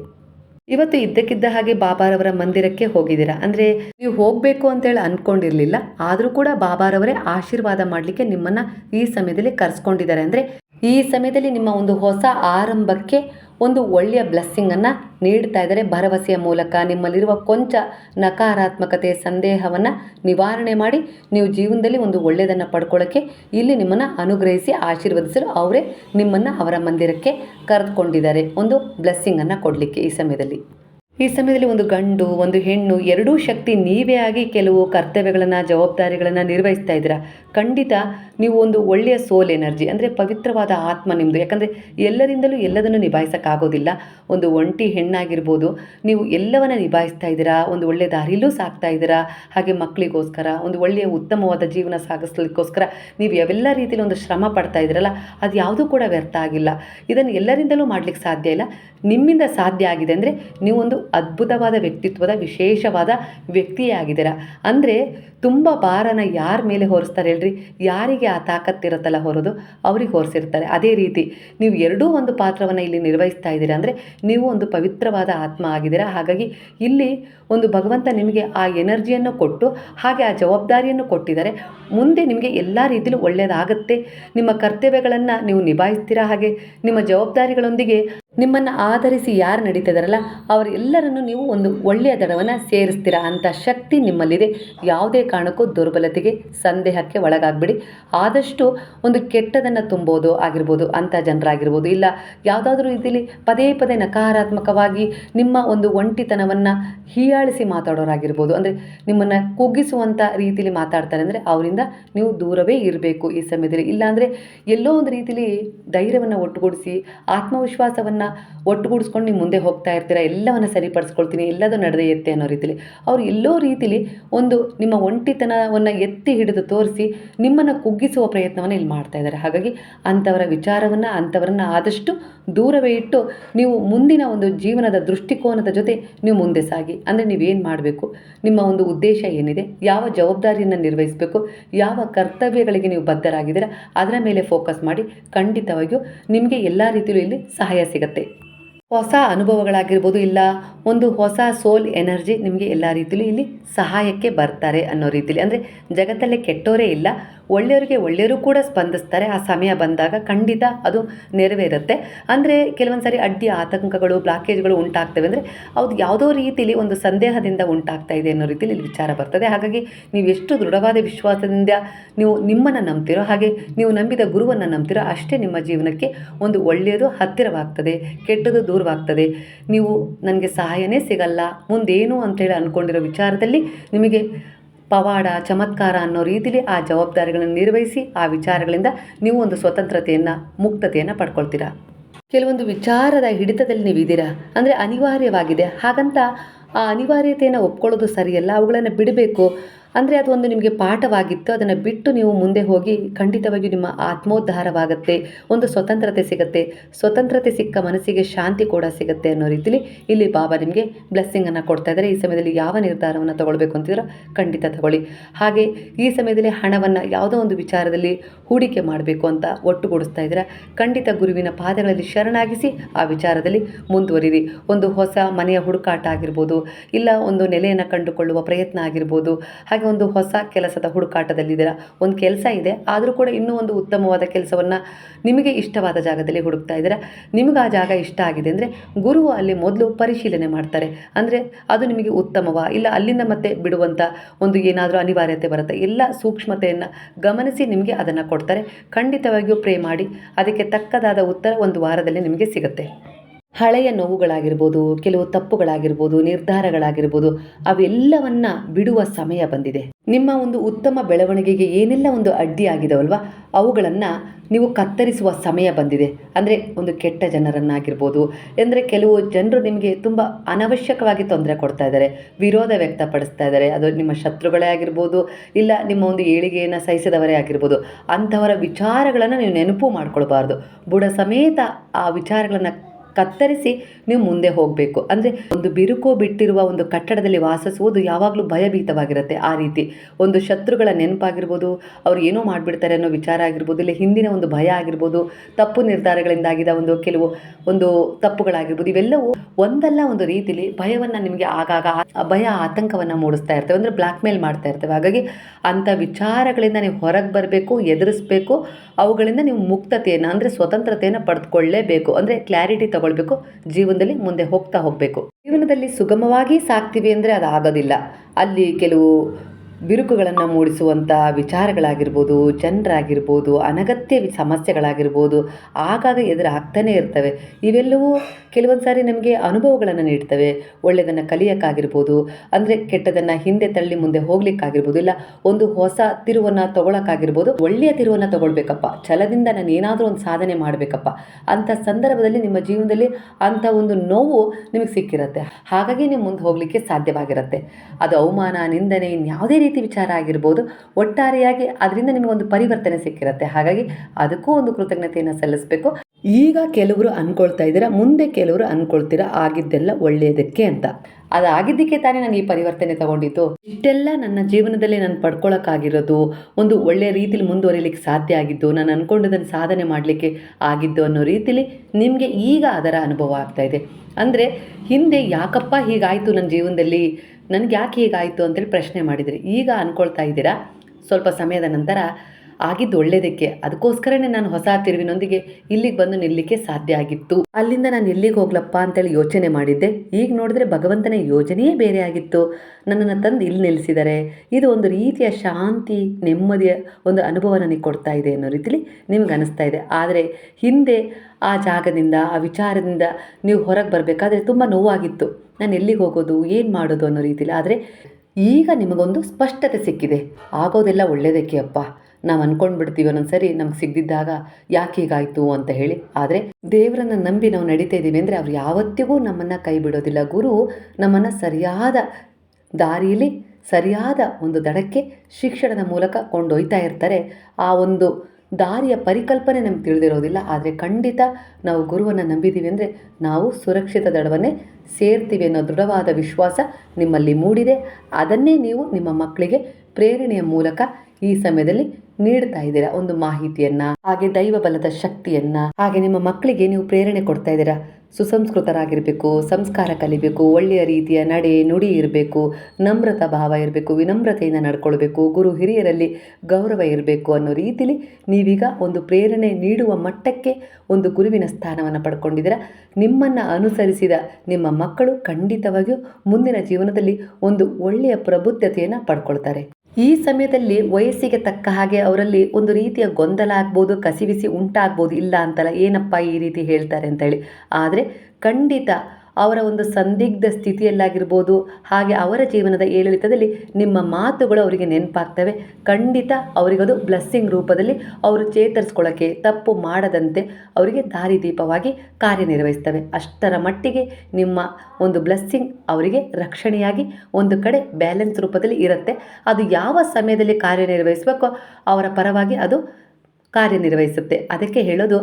ಇವತ್ತು ಇದ್ದಕ್ಕಿದ್ದ ಹಾಗೆ ಬಾಬಾರವರ ಮಂದಿರಕ್ಕೆ ಹೋಗಿದ್ದೀರಾ? ಅಂದರೆ ನೀವು ಹೋಗಬೇಕು ಅಂತೇಳಿ ಅಂದ್ಕೊಂಡಿರಲಿಲ್ಲ ಆದರೂ ಕೂಡ ಬಾಬಾರವರೇ ಆಶೀರ್ವಾದ ಮಾಡಲಿಕ್ಕೆ ನಿಮ್ಮನ್ನು ಈ ಸಮಯದಲ್ಲಿ ಕರೆಸ್ಕೊಂಡಿದ್ದಾರೆ. ಅಂದರೆ ಈ ಸಮಯದಲ್ಲಿ ನಿಮ್ಮ ಒಂದು ಹೊಸ ಆರಂಭಕ್ಕೆ ಒಂದು ಒಳ್ಳೆಯ ಬ್ಲೆಸ್ಸಿಂಗನ್ನು ನೀಡ್ತಾ ಇದ್ದಾರೆ. ಭರವಸೆಯ ಮೂಲಕ ನಿಮ್ಮಲ್ಲಿರುವ ಕೊಂಚ ನಕಾರಾತ್ಮಕತೆ, ಸಂದೇಹವನ್ನು ನಿವಾರಣೆ ಮಾಡಿ ನೀವು ಜೀವನದಲ್ಲಿ ಒಂದು ಒಳ್ಳೆಯದನ್ನು ಪಡ್ಕೊಳ್ಳೋಕ್ಕೆ ಇಲ್ಲಿ ನಿಮ್ಮನ್ನು ಅನುಗ್ರಹಿಸಿ ಆಶೀರ್ವದಿಸಲು ಅವರೇ ನಿಮ್ಮನ್ನು ಅವರ ಮಂದಿರಕ್ಕೆ ಕರೆದುಕೊಂಡಿದ್ದಾರೆ. ಒಂದು ಬ್ಲೆಸ್ಸಿಂಗನ್ನು ಕೊಡಲಿಕ್ಕೆ ಈ ಸಮಯದಲ್ಲಿ. ಈ ಸಮಯದಲ್ಲಿ ಒಂದು ಗಂಡು, ಒಂದು ಹೆಣ್ಣು ಎರಡೂ ಶಕ್ತಿ ನೀವೇ ಆಗಿ ಕೆಲವು ಕರ್ತವ್ಯಗಳನ್ನು, ಜವಾಬ್ದಾರಿಗಳನ್ನು ನಿರ್ವಹಿಸ್ತಾ ಇದ್ದೀರಾ? ಖಂಡಿತ ನೀವು ಒಂದು ಒಳ್ಳೆಯ ಸೋಲ್ ಎನರ್ಜಿ ಅಂದರೆ ಪವಿತ್ರವಾದ ಆತ್ಮ ನಿಮ್ಮದು ಯಾಕಂದರೆ ಎಲ್ಲರಿಂದಲೂ ಎಲ್ಲದನ್ನು ನಿಭಾಯಿಸೋಕ್ಕಾಗೋದಿಲ್ಲ. ಒಂದು ಒಂಟಿ ಹೆಣ್ಣಾಗಿರ್ಬೋದು, ನೀವು ಎಲ್ಲವನ್ನ ನಿಭಾಯಿಸ್ತಾ ಇದ್ದೀರಾ, ಒಂದು ಒಳ್ಳೆಯ ದಾರಿಲೂ ಸಾಕ್ತಾ ಇದ್ದೀರಾ, ಹಾಗೆ ಮಕ್ಕಳಿಗೋಸ್ಕರ ಒಂದು ಒಳ್ಳೆಯ ಉತ್ತಮವಾದ ಜೀವನ ಸಾಗಿಸ್ಲಿಕ್ಕೋಸ್ಕರ ನೀವು ಯಾವೆಲ್ಲ ರೀತಿಯಲ್ಲಿ ಒಂದು ಶ್ರಮ ಪಡ್ತಾ ಇದ್ದೀರಲ್ಲ, ಅದು ಯಾವುದೂ ಕೂಡ ವ್ಯರ್ಥ ಆಗಿಲ್ಲ. ಇದನ್ನು ಎಲ್ಲರಿಂದಲೂ ಮಾಡಲಿಕ್ಕೆ ಸಾಧ್ಯ ಇಲ್ಲ. ನಿಮ್ಮಿಂದ ಸಾಧ್ಯ ಆಗಿದೆ ಅಂದರೆ ನೀವೊಂದು ಅದ್ಭುತವಾದ ವ್ಯಕ್ತಿತ್ವದ ವಿಶೇಷವಾದ ವ್ಯಕ್ತಿಯೇ ಆಗಿದ್ದೀರಾ. ಅಂದರೆ ತುಂಬ ಭಾರನ ಯಾರ ಮೇಲೆ ಹೊರಿಸ್ತಾರೆ ಹೇಳ್ರಿ? ಯಾರಿಗೆ ಆ ತಾಕತ್ತಿರುತ್ತಲ್ಲ ಹೊರದು ಅವ್ರಿಗೆ ಹೊರಿಸಿರ್ತಾರೆ. ಅದೇ ರೀತಿ ನೀವು ಎರಡೂ ಒಂದು ಪಾತ್ರವನ್ನು ಇಲ್ಲಿ ನಿರ್ವಹಿಸ್ತಾ ಇದ್ದೀರಾ ಅಂದರೆ ನೀವು ಒಂದು ಪವಿತ್ರವಾದ ಆತ್ಮ ಆಗಿದ್ದೀರಾ. ಹಾಗಾಗಿ ಇಲ್ಲಿ ಒಂದು ಭಗವಂತ ನಿಮಗೆ ಆ ಎನರ್ಜಿಯನ್ನು ಕೊಟ್ಟು ಹಾಗೆ ಆ ಜವಾಬ್ದಾರಿಯನ್ನು ಕೊಟ್ಟಿದ್ದಾರೆ. ಮುಂದೆ ನಿಮಗೆ ಎಲ್ಲ ರೀತಿಯಲ್ಲೂ ಒಳ್ಳೆಯದಾಗತ್ತೆ. ನಿಮ್ಮ ಕರ್ತವ್ಯಗಳನ್ನು ನೀವು ನಿಭಾಯಿಸ್ತೀರಾ ಹಾಗೆ? ನಿಮ್ಮ ಜವಾಬ್ದಾರಿಗಳೊಂದಿಗೆ ನಿಮ್ಮನ್ನು ಆಧರಿಸಿ ಯಾರು ನಡೀತಿದಾರಲ್ಲ, ಅವರೆಲ್ಲರನ್ನು ನೀವು ಒಂದು ಒಳ್ಳೆಯ ದಡವನ್ನು ಸೇರಿಸ್ತೀರಾ ಅಂತ ಶಕ್ತಿ ನಿಮ್ಮಲ್ಲಿದೆ. ಯಾವುದೇ ಕಾರಣಕ್ಕೂ ದುರ್ಬಲತೆಗೆ ಸಂದೇಹಕ್ಕೆ ಒಳಗಾಗಬೇಡಿ. ಆದಷ್ಟು ಒಂದು ಕೆಟ್ಟದನ್ನು ತುಂಬೋದು ಆಗಿರ್ಬೋದು ಅಂಥ ಜನರಾಗಿರ್ಬೋದು. ಇಲ್ಲ, ಯಾವುದಾದ್ರೂ ರೀತಿಯಲ್ಲಿ ಪದೇ ಪದೇ ನಕಾರಾತ್ಮಕವಾಗಿ ನಿಮ್ಮ ಒಂದು ಒಂಟಿತನವನ್ನು ಹೀಯಾಳಿಸಿ ಮಾತಾಡೋರಾಗಿರ್ಬೋದು. ಅಂದರೆ ನಿಮ್ಮನ್ನು ಕುಗ್ಗಿಸುವಂಥ ರೀತಿಯಲ್ಲಿ ಮಾತಾಡ್ತಾರೆ. ಅಂದರೆ ಅವರಿಂದ ನೀವು ದೂರವೇ ಇರಬೇಕು ಈ ಸಮಯದಲ್ಲಿ. ಇಲ್ಲಾಂದರೆ ಎಲ್ಲೋ ಒಂದು ರೀತಿಯಲ್ಲಿ ಧೈರ್ಯವನ್ನು ಒಟ್ಟುಗೂಡಿಸಿ, ಆತ್ಮವಿಶ್ವಾಸವನ್ನು ಒಟ್ಟುಗೂಡಿಸ್ಕೊಂಡು ನೀವು ಮುಂದೆ ಹೋಗ್ತಾ ಇರ್ತೀರ, ಎಲ್ಲವನ್ನು ಸರಿಪಡಿಸ್ಕೊಳ್ತೀನಿ, ಎಲ್ಲದೂ ನಡೆದೆಯುತ್ತೆ ಅನ್ನೋ ರೀತಿಯಲ್ಲಿ ಅವ್ರು ಎಲ್ಲೋ ರೀತಿಲಿ ಒಂದು ನಿಮ್ಮ ಒಂಟಿತನವನ್ನು ಎತ್ತಿ ಹಿಡಿದು ತೋರಿಸಿ ನಿಮ್ಮನ್ನು ಕುಗ್ಗಿಸುವ ಪ್ರಯತ್ನವನ್ನು ಇಲ್ಲಿ ಮಾಡ್ತಾ ಇದ್ದಾರೆ. ಹಾಗಾಗಿ ಅಂಥವರ ವಿಚಾರವನ್ನು, ಅಂಥವರನ್ನು ಆದಷ್ಟು ದೂರವೇ ಇಟ್ಟು ನೀವು ಮುಂದಿನ ಒಂದು ಜೀವನದ ದೃಷ್ಟಿಕೋನದ ಜೊತೆ ನೀವು ಮುಂದೆ ಸಾಗಿ. ಅಂದರೆ ನೀವೇನು ಮಾಡಬೇಕು? ನಿಮ್ಮ ಒಂದು ಉದ್ದೇಶ ಏನಿದೆ? ಯಾವ ಜವಾಬ್ದಾರಿಯನ್ನು ನಿರ್ವಹಿಸಬೇಕು? ಯಾವ ಕರ್ತವ್ಯಗಳಿಗೆ ನೀವು ಬದ್ಧರಾಗಿದ್ದೀರಾ? ಅದರ ಮೇಲೆ ಫೋಕಸ್ ಮಾಡಿ ಖಂಡಿತವಾಗಿಯೂ ನಿಮಗೆ ಎಲ್ಲ ರೀತಿಯಲ್ಲೂ ಇಲ್ಲಿ ಸಹಾಯ ಸಿಗುತ್ತೆ. ಹೊಸ ಅನುಭವಗಳಾಗಿರ್ಬೋದು ಇಲ್ಲ, ಒಂದು ಹೊಸ ಸೋಲ್ ಎನರ್ಜಿ ನಿಮಗೆ ಎಲ್ಲ ರೀತಿಯಲ್ಲೂ ಇಲ್ಲಿ ಸಹಾಯಕ್ಕೆ ಬರ್ತಾರೆ ಅನ್ನೋ ರೀತಿಯಲ್ಲಿ ಅಂದರೆ ಜಗತ್ತಲ್ಲೇ ಕೆಟ್ಟೋರೇ ಇಲ್ಲ. ಒಳ್ಳೆಯವರಿಗೆ ಒಳ್ಳೆಯವರು ಕೂಡ ಸ್ಪಂದಿಸ್ತಾರೆ. ಆ ಸಮಯ ಬಂದಾಗ ಖಂಡಿತ ಅದು ನೆರವೇರುತ್ತೆ. ಅಂದರೆ ಕೆಲವೊಂದು ಸಾರಿ ಅಡ್ಡಿ ಆತಂಕಗಳು ಬ್ಲಾಕೇಜ್ಗಳು ಉಂಟಾಗ್ತವೆ ಅಂದರೆ ಅದು ಯಾವುದೋ ರೀತಿಯಲ್ಲಿ ಒಂದು ಸಂದೇಹದಿಂದ ಉಂಟಾಗ್ತಾ ಇದೆ ಅನ್ನೋ ರೀತಿಯಲ್ಲಿ ವಿಚಾರ ಬರ್ತದೆ. ಹಾಗಾಗಿ ನೀವು ಎಷ್ಟು ದೃಢವಾದ ವಿಶ್ವಾಸದಿಂದ ನೀವು ನಿಮ್ಮನ್ನು ನಂಬ್ತಿರೋ ಹಾಗೆ ನೀವು ನಂಬಿದ ಗುರುವನ್ನು ನಂಬ್ತಿರೋ ಅಷ್ಟೇ ನಿಮ್ಮ ಜೀವನಕ್ಕೆ ಒಂದು ಒಳ್ಳೆಯದು ಹತ್ತಿರವಾಗ್ತದೆ ಕೆಟ್ಟದು ದೂರವಾಗ್ತದೆ. ನೀವು ನನಗೆ ಸಹಾಯನೇ ಸಿಗಲ್ಲ, ಮುಂದೇನು ಅಂತೇಳಿ ಅಂದ್ಕೊಂಡಿರೋ ವಿಚಾರದಲ್ಲಿ ನಿಮಗೆ ಪವಾಡ, ಚಮತ್ಕಾರ ಅನ್ನೋ ರೀತಿಲಿ ಆ ಜವಾಬ್ದಾರಿಗಳನ್ನು ನಿರ್ವಹಿಸಿ, ಆ ವಿಚಾರಗಳಿಂದ ನೀವು ಒಂದು ಸ್ವತಂತ್ರತೆಯನ್ನು, ಮುಕ್ತತೆಯನ್ನು ಪಡ್ಕೊಳ್ತೀರಾ? ಕೆಲವೊಂದು ವಿಚಾರದ ಹಿಡಿತದಲ್ಲಿ ನೀವು ಇದ್ದೀರಾ ಅಂದರೆ ಅನಿವಾರ್ಯವಾಗಿದೆ. ಹಾಗಂತ ಆ ಅನಿವಾರ್ಯತೆಯನ್ನು ಒಪ್ಕೊಳ್ಳೋದು ಸರಿಯಲ್ಲ, ಅವುಗಳನ್ನು ಬಿಡಬೇಕು. ಅಂದರೆ ಅದು ಒಂದು ನಿಮಗೆ ಪಾಠವಾಗಿತ್ತು, ಅದನ್ನು ಬಿಟ್ಟು ನೀವು ಮುಂದೆ ಹೋಗಿ ಖಂಡಿತವಾಗಿಯೂ ನಿಮ್ಮ ಆತ್ಮೋದ್ಧಾರವಾಗುತ್ತೆ, ಒಂದು ಸ್ವತಂತ್ರತೆ ಸಿಗುತ್ತೆ, ಸ್ವತಂತ್ರತೆ ಸಿಕ್ಕ ಮನಸ್ಸಿಗೆ ಶಾಂತಿ ಕೂಡ ಸಿಗುತ್ತೆ ಅನ್ನೋ ರೀತಿಲಿ ಇಲ್ಲಿ ಬಾಬಾ ನಿಮಗೆ ಬ್ಲೆಸ್ಸಿಂಗನ್ನು ಕೊಡ್ತಾ ಇದ್ದಾರೆ. ಈ ಸಮಯದಲ್ಲಿ ಯಾವ ನಿರ್ಧಾರವನ್ನು ತಗೊಳ್ಬೇಕು ಅಂತಿದ್ರೆ ಖಂಡಿತ ತಗೊಳ್ಳಿ. ಹಾಗೆ ಈ ಸಮಯದಲ್ಲಿ ಹಣವನ್ನು ಯಾವುದೋ ಒಂದು ವಿಚಾರದಲ್ಲಿ ಹೂಡಿಕೆ ಮಾಡಬೇಕು ಅಂತ ಒಟ್ಟುಗೂಡಿಸ್ತಾ ಇದ್ದೀರಾ? ಖಂಡಿತ ಗುರುವಿನ ಪಾದಗಳಲ್ಲಿ ಶರಣಾಗಿಸಿ ಆ ವಿಚಾರದಲ್ಲಿ ಮುಂದುವರಿರಿ. ಒಂದು ಹೊಸ ಮನೆಯ ಹುಡುಕಾಟ ಆಗಿರ್ಬೋದು, ಇಲ್ಲ ಒಂದು ನೆಲೆಯನ್ನು ಕಂಡುಕೊಳ್ಳುವ ಪ್ರಯತ್ನ ಆಗಿರ್ಬೋದು, ಹಾಗೆ ಒಂದು ಹೊಸ ಕೆಲಸದ ಹುಡುಕಾಟದಲ್ಲಿದ್ದೀರಾ? ಒಂದು ಕೆಲಸ ಇದೆ, ಆದರೂ ಕೂಡ ಇನ್ನೂ ಒಂದು ಉತ್ತಮವಾದ ಕೆಲಸವನ್ನು ನಿಮಗೆ ಇಷ್ಟವಾದ ಜಾಗದಲ್ಲಿ ಹುಡುಕ್ತಾ ಇದ್ದೀರಾ? ನಿಮಗೆ ಆ ಜಾಗ ಇಷ್ಟ ಆಗಿದೆ ಅಂದರೆ ಗುರುವು ಅಲ್ಲಿ ಮೊದಲು ಪರಿಶೀಲನೆ ಮಾಡ್ತಾರೆ. ಅಂದರೆ ಅದು ನಿಮಗೆ ಉತ್ತಮವಾ? ಇಲ್ಲ ಅಲ್ಲಿಂದ ಮತ್ತೆ ಬಿಡುವಂಥ ಒಂದು ಏನಾದರೂ ಅನಿವಾರ್ಯತೆ ಬರುತ್ತೆ? ಎಲ್ಲ ಸೂಕ್ಷ್ಮತೆಯನ್ನು ಗಮನಿಸಿ ನಿಮಗೆ ಅದನ್ನು ಕೊಡ್ತಾರೆ. ಖಂಡಿತವಾಗಿಯೂ ಪ್ರೇ ಮಾಡಿ, ಅದಕ್ಕೆ ತಕ್ಕದಾದ ಉತ್ತರ ಒಂದು ವಾರದಲ್ಲಿ ನಿಮಗೆ ಸಿಗುತ್ತೆ. ಹಳೆಯ ನೋವುಗಳಾಗಿರ್ಬೋದು, ಕೆಲವು ತಪ್ಪುಗಳಾಗಿರ್ಬೋದು, ನಿರ್ಧಾರಗಳಾಗಿರ್ಬೋದು, ಅವೆಲ್ಲವನ್ನ ಬಿಡುವ ಸಮಯ ಬಂದಿದೆ. ನಿಮ್ಮ ಒಂದು ಉತ್ತಮ ಬೆಳವಣಿಗೆಗೆ ಏನೆಲ್ಲ ಒಂದು ಅಡ್ಡಿ ಅವುಗಳನ್ನು ನೀವು ಕತ್ತರಿಸುವ ಸಮಯ ಬಂದಿದೆ. ಅಂದರೆ ಒಂದು ಕೆಟ್ಟ ಜನರನ್ನಾಗಿರ್ಬೋದು, ಅಂದರೆ ಕೆಲವು ಜನರು ನಿಮಗೆ ತುಂಬ ಅನವಶ್ಯಕವಾಗಿ ತೊಂದರೆ ಕೊಡ್ತಾ ಇದ್ದಾರೆ ವಿರೋಧ ವ್ಯಕ್ತಪಡಿಸ್ತಾ ಇದ್ದಾರೆ ಅದು ನಿಮ್ಮ ಶತ್ರುಗಳೇ ಆಗಿರ್ಬೋದು, ಇಲ್ಲ ನಿಮ್ಮ ಒಂದು ಏಳಿಗೆಯನ್ನು ಸಹಿಸಿದವರೇ ಆಗಿರ್ಬೋದು, ಅಂಥವರ ವಿಚಾರಗಳನ್ನು ನೀವು ನೆನಪು ಮಾಡ್ಕೊಳ್ಬಾರ್ದು. ಬುಡ ಸಮೇತ ಆ ವಿಚಾರಗಳನ್ನು ಕತ್ತರಿಸಿ ನೀವು ಮುಂದೆ ಹೋಗಬೇಕು. ಅಂದರೆ ಒಂದು ಬಿರುಕು ಬಿಟ್ಟಿರುವ ಒಂದು ಕಟ್ಟಡದಲ್ಲಿ ವಾಸಿಸುವುದು ಯಾವಾಗಲೂ ಭಯಭೀತವಾಗಿರುತ್ತೆ ಆ ರೀತಿ. ಒಂದು ಶತ್ರುಗಳ ನೆನಪಾಗಿರ್ಬೋದು, ಅವ್ರು ಏನೋ ಮಾಡಿಬಿಡ್ತಾರೆ ಅನ್ನೋ ವಿಚಾರ ಆಗಿರ್ಬೋದು, ಇಲ್ಲ ಹಿಂದಿನ ಒಂದು ಭಯ ಆಗಿರ್ಬೋದು, ತಪ್ಪು ನಿರ್ಧಾರಗಳಿಂದಾಗಿದ್ದ ಒಂದು ಕೆಲವು, ಒಂದು ತಪ್ಪುಗಳಾಗಿರ್ಬೋದು, ಇವೆಲ್ಲವೂ ಒಂದಲ್ಲ ಒಂದು ರೀತಿಲಿ ಭಯವನ್ನು ನಿಮಗೆ ಆಗಾಗ ಭಯ ಆತಂಕವನ್ನು ಮೂಡಿಸ್ತಾ ಇರ್ತವೆ. ಅಂದರೆ ಬ್ಲ್ಯಾಕ್ ಮೇಲ್ ಮಾಡ್ತಾ ಇರ್ತವೆ. ಹಾಗಾಗಿ ಅಂಥ ವಿಚಾರಗಳಿಂದ ನೀವು ಹೊರಗೆ ಬರಬೇಕು, ಎದುರಿಸ್ಬೇಕು, ಅವುಗಳಿಂದ ನೀವು ಮುಕ್ತತೆಯನ್ನು, ಅಂದರೆ ಸ್ವತಂತ್ರತೆಯನ್ನು ಪಡೆದುಕೊಳ್ಳೇಬೇಕು. ಅಂದರೆ ಕ್ಲಾರಿಟಿ ತಗೊಳ್ಬೇಕು ಜೀವನದಲ್ಲಿ ಮುಂದೆ ಹೋಗ್ತಾ ಹೋಗಬೇಕು. ಜೀವನದಲ್ಲಿ ಸುಗಮವಾಗಿ ಸಾಕ್ತೀವಿ ಅಂದರೆ ಅದು ಆಗೋದಿಲ್ಲ ಅಲ್ಲಿ ಕೆಲವು ಬಿರುಕುಗಳನ್ನು ಮೂಡಿಸುವಂತಹ ವಿಚಾರಗಳಾಗಿರ್ಬೋದು, ಜನರಾಗಿರ್ಬೋದು, ಅನಗತ್ಯ ಸಮಸ್ಯೆಗಳಾಗಿರ್ಬೋದು, ಆಗಾಗ ಎದುರಾಗ್ತಾನೇ ಇರ್ತವೆ. ಇವೆಲ್ಲವೂ ಕೆಲವೊಂದು ಸಾರಿ ನಮಗೆ ಅನುಭವಗಳನ್ನು ನೀಡ್ತವೆ. ಒಳ್ಳೆಯದನ್ನು ಕಲಿಯೋಕ್ಕಾಗಿರ್ಬೋದು, ಅಂದರೆ ಕೆಟ್ಟದನ್ನು ಹಿಂದೆ ತಳ್ಳಿ ಮುಂದೆ ಹೋಗ್ಲಿಕ್ಕಾಗಿರ್ಬೋದು, ಇಲ್ಲ ಒಂದು ಹೊಸ ತಿರುವನ್ನು ತಗೊಳಕ್ಕಾಗಿರ್ಬೋದು, ಒಳ್ಳೆಯ ತಿರುವನ್ನು ತಗೊಳ್ಬೇಕಪ್ಪ. ಛಲದಿಂದ ನಾನು ಏನಾದರೂ ಒಂದು ಸಾಧನೆ ಮಾಡಬೇಕಪ್ಪ. ಅಂಥ ಸಂದರ್ಭದಲ್ಲಿ ನಿಮ್ಮ ಜೀವನದಲ್ಲಿ ಅಂಥ ಒಂದು ನೋವು ನಿಮಗೆ ಸಿಕ್ಕಿರುತ್ತೆ. ಹಾಗಾಗಿ ನೀವು ಮುಂದೆ ಹೋಗಲಿಕ್ಕೆ ಸಾಧ್ಯವಾಗಿರುತ್ತೆ. ಅದು ಅವಮಾನ, ನಿಂದನೆ, ಇನ್ಯಾವುದೇ ರೀತಿ ವಿಚಾರ ಆಗಿರ್ಬೋದು, ಒಟ್ಟಾರೆಯಾಗಿ ಅದರಿಂದ ನಿಮಗೊಂದು ಪರಿವರ್ತನೆ ಸಿಕ್ಕಿರುತ್ತೆ. ಹಾಗಾಗಿ ಅದಕ್ಕೂ ಒಂದು ಕೃತಜ್ಞತೆಯನ್ನು ಸಲ್ಲಿಸಬೇಕು. ಈಗ ಕೆಲವರು ಅನ್ಕೊಳ್ತಾ ಇದ್ದೀರಾ? ಮುಂದೆ ಕೆಲವರು ಅನ್ಕೊಳ್ತೀರಾ? ಆಗಿದ್ದೆಲ್ಲ ಒಳ್ಳೆಯದಕ್ಕೆ ಅಂತ. ಅದಾಗಿದ್ದಕ್ಕೆ ತಾನೇ ನಾನು ಈ ಪರಿವರ್ತನೆ ತಗೊಂಡಿದ್ದು. ಇಷ್ಟೆಲ್ಲ ನನ್ನ ಜೀವನದಲ್ಲಿ ನಾನು ಪಡ್ಕೊಳಕ್ಕಾಗಿರೋದು, ಒಂದು ಒಳ್ಳೆಯ ರೀತಿಲಿ ಮುಂದುವರಿಲಿಕ್ಕೆ ಸಾಧ್ಯ ಆಗಿದ್ದು, ನಾನು ಅಂದ್ಕೊಂಡಿದ್ದನ್ನು ಸಾಧನೆ ಮಾಡಲಿಕ್ಕೆ ಆಗಿದ್ದು ಅನ್ನೋ ರೀತಿಲಿ ನಿಮಗೆ ಈಗ ಅದರ ಅನುಭವ ಆಗ್ತಾ ಇದೆ. ಅಂದರೆ ಹಿಂದೆ ಯಾಕಪ್ಪ ಹೀಗಾಯಿತು ನನ್ನ ಜೀವನದಲ್ಲಿ? ನನಗೆ ಯಾಕೆ ಹೀಗಾಯಿತು ಅಂತೇಳಿ ಪ್ರಶ್ನೆ ಮಾಡಿದಿರಿ. ಈಗ ಅಂದ್ಕೊಳ್ತಾ ಇದ್ದೀರಾ? ಸ್ವಲ್ಪ ಸಮಯದ ನಂತರ ಆಗಿದ್ದು ಒಳ್ಳೆಯದಕ್ಕೆ ಅದಕ್ಕೋಸ್ಕರನೇ ನಾನು ಹೊಸ ತಿರುವಿನೊಂದಿಗೆ ಇಲ್ಲಿಗೆ ಬಂದು ನಿಲ್ಲಕ್ಕೆ ಸಾಧ್ಯ ಆಗಿತ್ತು. ಅಲ್ಲಿಂದ ನಾನು ಎಲ್ಲಿಗೆ ಹೋಗ್ಲಪ್ಪ ಅಂತೇಳಿ ಯೋಚನೆ ಮಾಡಿದ್ದೆ. ಈಗ ನೋಡಿದ್ರೆ ಭಗವಂತನ ಯೋಜನೆಯೇ ಬೇರೆ ಆಗಿತ್ತು. ನನ್ನನ್ನು ತಂದು ಇಲ್ಲಿ ನಿಲ್ಲಿಸಿದ್ದಾರೆ ಇದು ಒಂದು ರೀತಿಯ ಶಾಂತಿ, ನೆಮ್ಮದಿಯ ಒಂದು ಅನುಭವ ನನಗೆ ಕೊಡ್ತಾ ಇದೆ ಅನ್ನೋ ರೀತಿಲಿ ನಿಮ್ಗೆ ಅನಿಸ್ತಾ ಇದೆ. ಆದರೆ ಹಿಂದೆ ಆ ಜಾಗದಿಂದ, ಆ ವಿಚಾರದಿಂದ ನೀವು ಹೊರಗೆ ಬರಬೇಕಾದ್ರೆ ತುಂಬ ನೋವಾಗಿತ್ತು. ನಾನು ಎಲ್ಲಿಗೆ ಹೋಗೋದು, ಏನು ಮಾಡೋದು ಅನ್ನೋ ರೀತಿಲಿ. ಆದರೆ ಈಗ ನಿಮಗೊಂದು ಸ್ಪಷ್ಟತೆ ಸಿಕ್ಕಿದೆ. ಆಗೋದೆಲ್ಲ ಒಳ್ಳೆಯದಕ್ಕೆ ಅಪ್ಪ ನಾವು ಅಂದ್ಕೊಂಡು ಬಿಡ್ತೀವಿ ಒಂದೊಂದು ಸರಿ ನಮ್ಗೆ ಸಿಗದಿದ್ದಾಗ ಯಾಕೆ ಹೀಗಾಯಿತು ಅಂತ ಹೇಳಿ. ಆದರೆ ದೇವರನ್ನು ನಂಬಿ ನಾವು ನಡೀತಾ ಇದ್ದೀವಿ ಅಂದರೆ ಅವ್ರು ಯಾವತ್ತಿಗೂ ನಮ್ಮನ್ನು ಕೈ ಬಿಡೋದಿಲ್ಲ. ಗುರು ನಮ್ಮನ್ನು ಸರಿಯಾದ ದಾರಿಯಲ್ಲಿ ಸರಿಯಾದ ಒಂದು ದಡಕ್ಕೆ ಶಿಕ್ಷಣದ ಮೂಲಕ ಕೊಂಡೊಯ್ತಾ ಇರ್ತಾರೆ. ಆ ಒಂದು ದಾರಿಯ ಪರಿಕಲ್ಪನೆ ನಮ್ಗೆ ತಿಳಿದಿರೋದಿಲ್ಲ. ಆದರೆ ಖಂಡಿತ ನಾವು ಗುರುವನ್ನು ನಂಬಿದ್ದೀವಿ ಅಂದರೆ ನಾವು ಸುರಕ್ಷಿತ ದಡವನ್ನೇ ಸೇರ್ತೀವಿ ಅನ್ನೋ ದೃಢವಾದ ವಿಶ್ವಾಸ ನಿಮ್ಮಲ್ಲಿ ಮೂಡಿದೆ. ಅದನ್ನೇ ನೀವು ನಿಮ್ಮ ಮಕ್ಕಳಿಗೆ ಪ್ರೇರಣೆಯ ಮೂಲಕ ಈ ಸಮಯದಲ್ಲಿ ನೀಡ್ತಾ ಇದ್ದೀರಾ? ಒಂದು ಮಾಹಿತಿಯನ್ನ, ಹಾಗೆ ದೈವ ಬಲದ ಶಕ್ತಿಯನ್ನ, ಹಾಗೆ ನಿಮ್ಮ ಮಕ್ಕಳಿಗೆ ನೀವು ಪ್ರೇರಣೆ ಕೊಡ್ತಾ ಇದ್ದೀರಾ? ಸುಸಂಸ್ಕೃತರಾಗಿರಬೇಕು, ಸಂಸ್ಕಾರ ಕಲಿಬೇಕು, ಒಳ್ಳೆಯ ರೀತಿಯ ನಡೆ, ನುಡಿ ಇರಬೇಕು, ನಮ್ರತ ಭಾವ ಇರಬೇಕು, ವಿನಮ್ರತೆಯಿಂದ ನಡ್ಕೊಳ್ಬೇಕು, ಗುರು ಹಿರಿಯರಲ್ಲಿ ಗೌರವ ಇರಬೇಕು ಅನ್ನೋ ರೀತಿಲಿ ನೀವೀಗ ಒಂದು ಪ್ರೇರಣೆ ನೀಡುವ ಮಟ್ಟಕ್ಕೆ ಒಂದು ಗುರುವಿನ ಸ್ಥಾನವನ್ನು ಪಡ್ಕೊಂಡಿದ್ದೀರ. ನಿಮ್ಮನ್ನು ಅನುಸರಿಸಿದ ನಿಮ್ಮ ಮಕ್ಕಳು ಖಂಡಿತವಾಗಿಯೂ ಮುಂದಿನ ಜೀವನದಲ್ಲಿ ಒಂದು ಒಳ್ಳೆಯ ಪ್ರಬುದ್ಧತೆಯನ್ನು ಪಡ್ಕೊಳ್ತಾರೆ. ಈ ಸಮಯದಲ್ಲಿ ವಯಸ್ಸಿಗೆ ತಕ್ಕ ಹಾಗೆ ಅವರಲ್ಲಿ ಒಂದು ರೀತಿಯ ಗೊಂದಲ ಆಗ್ಬೋದು, ಕಸಿವಿಸಿ ಉಂಟಾಗ್ಬೋದು, ಇಲ್ಲ ಅಂತಲ್ಲ ಏನಪ್ಪ ಈ ರೀತಿ ಹೇಳ್ತಾರೆ ಅಂತ ಹೇಳಿ ಆದರೆ ಖಂಡಿತ ಅವರ ಒಂದು ಸಂದಿಗ್ಧ ಸ್ಥಿತಿಯಲ್ಲಾಗಿರ್ಬೋದು, ಹಾಗೆ ಅವರ ಜೀವನದ ಏರಿಳಿತದಲ್ಲಿ ನಿಮ್ಮ ಮಾತುಗಳು ಅವರಿಗೆ ನೆನಪಾಗ್ತವೆ. ಖಂಡಿತ ಅವರಿಗದು ಬ್ಲೆಸ್ಸಿಂಗ್ ರೂಪದಲ್ಲಿ ಅವರು ಚೇತರಿಸ್ಕೊಳ್ಳೋಕ್ಕೆ ತಪ್ಪು ಮಾಡದಂತೆ ಅವರಿಗೆ ದಾರಿದೀಪವಾಗಿ ಕಾರ್ಯನಿರ್ವಹಿಸ್ತವೆ. ಅಷ್ಟರ ಮಟ್ಟಿಗೆ ನಿಮ್ಮ ಒಂದು ಬ್ಲೆಸ್ಸಿಂಗ್ ಅವರಿಗೆ ರಕ್ಷಣೆಯಾಗಿ ಒಂದು ಕಡೆ ಬ್ಯಾಲೆನ್ಸ್ ರೂಪದಲ್ಲಿ ಇರುತ್ತೆ. ಅದು ಯಾವ ಸಮಯದಲ್ಲಿ ಕಾರ್ಯನಿರ್ವಹಿಸಬೇಕೋ ಅವರ ಪರವಾಗಿ ಅದು ಕಾರ್ಯನಿರ್ವಹಿಸುತ್ತೆ. ಅದಕ್ಕೆ ಹೇಳೋದು,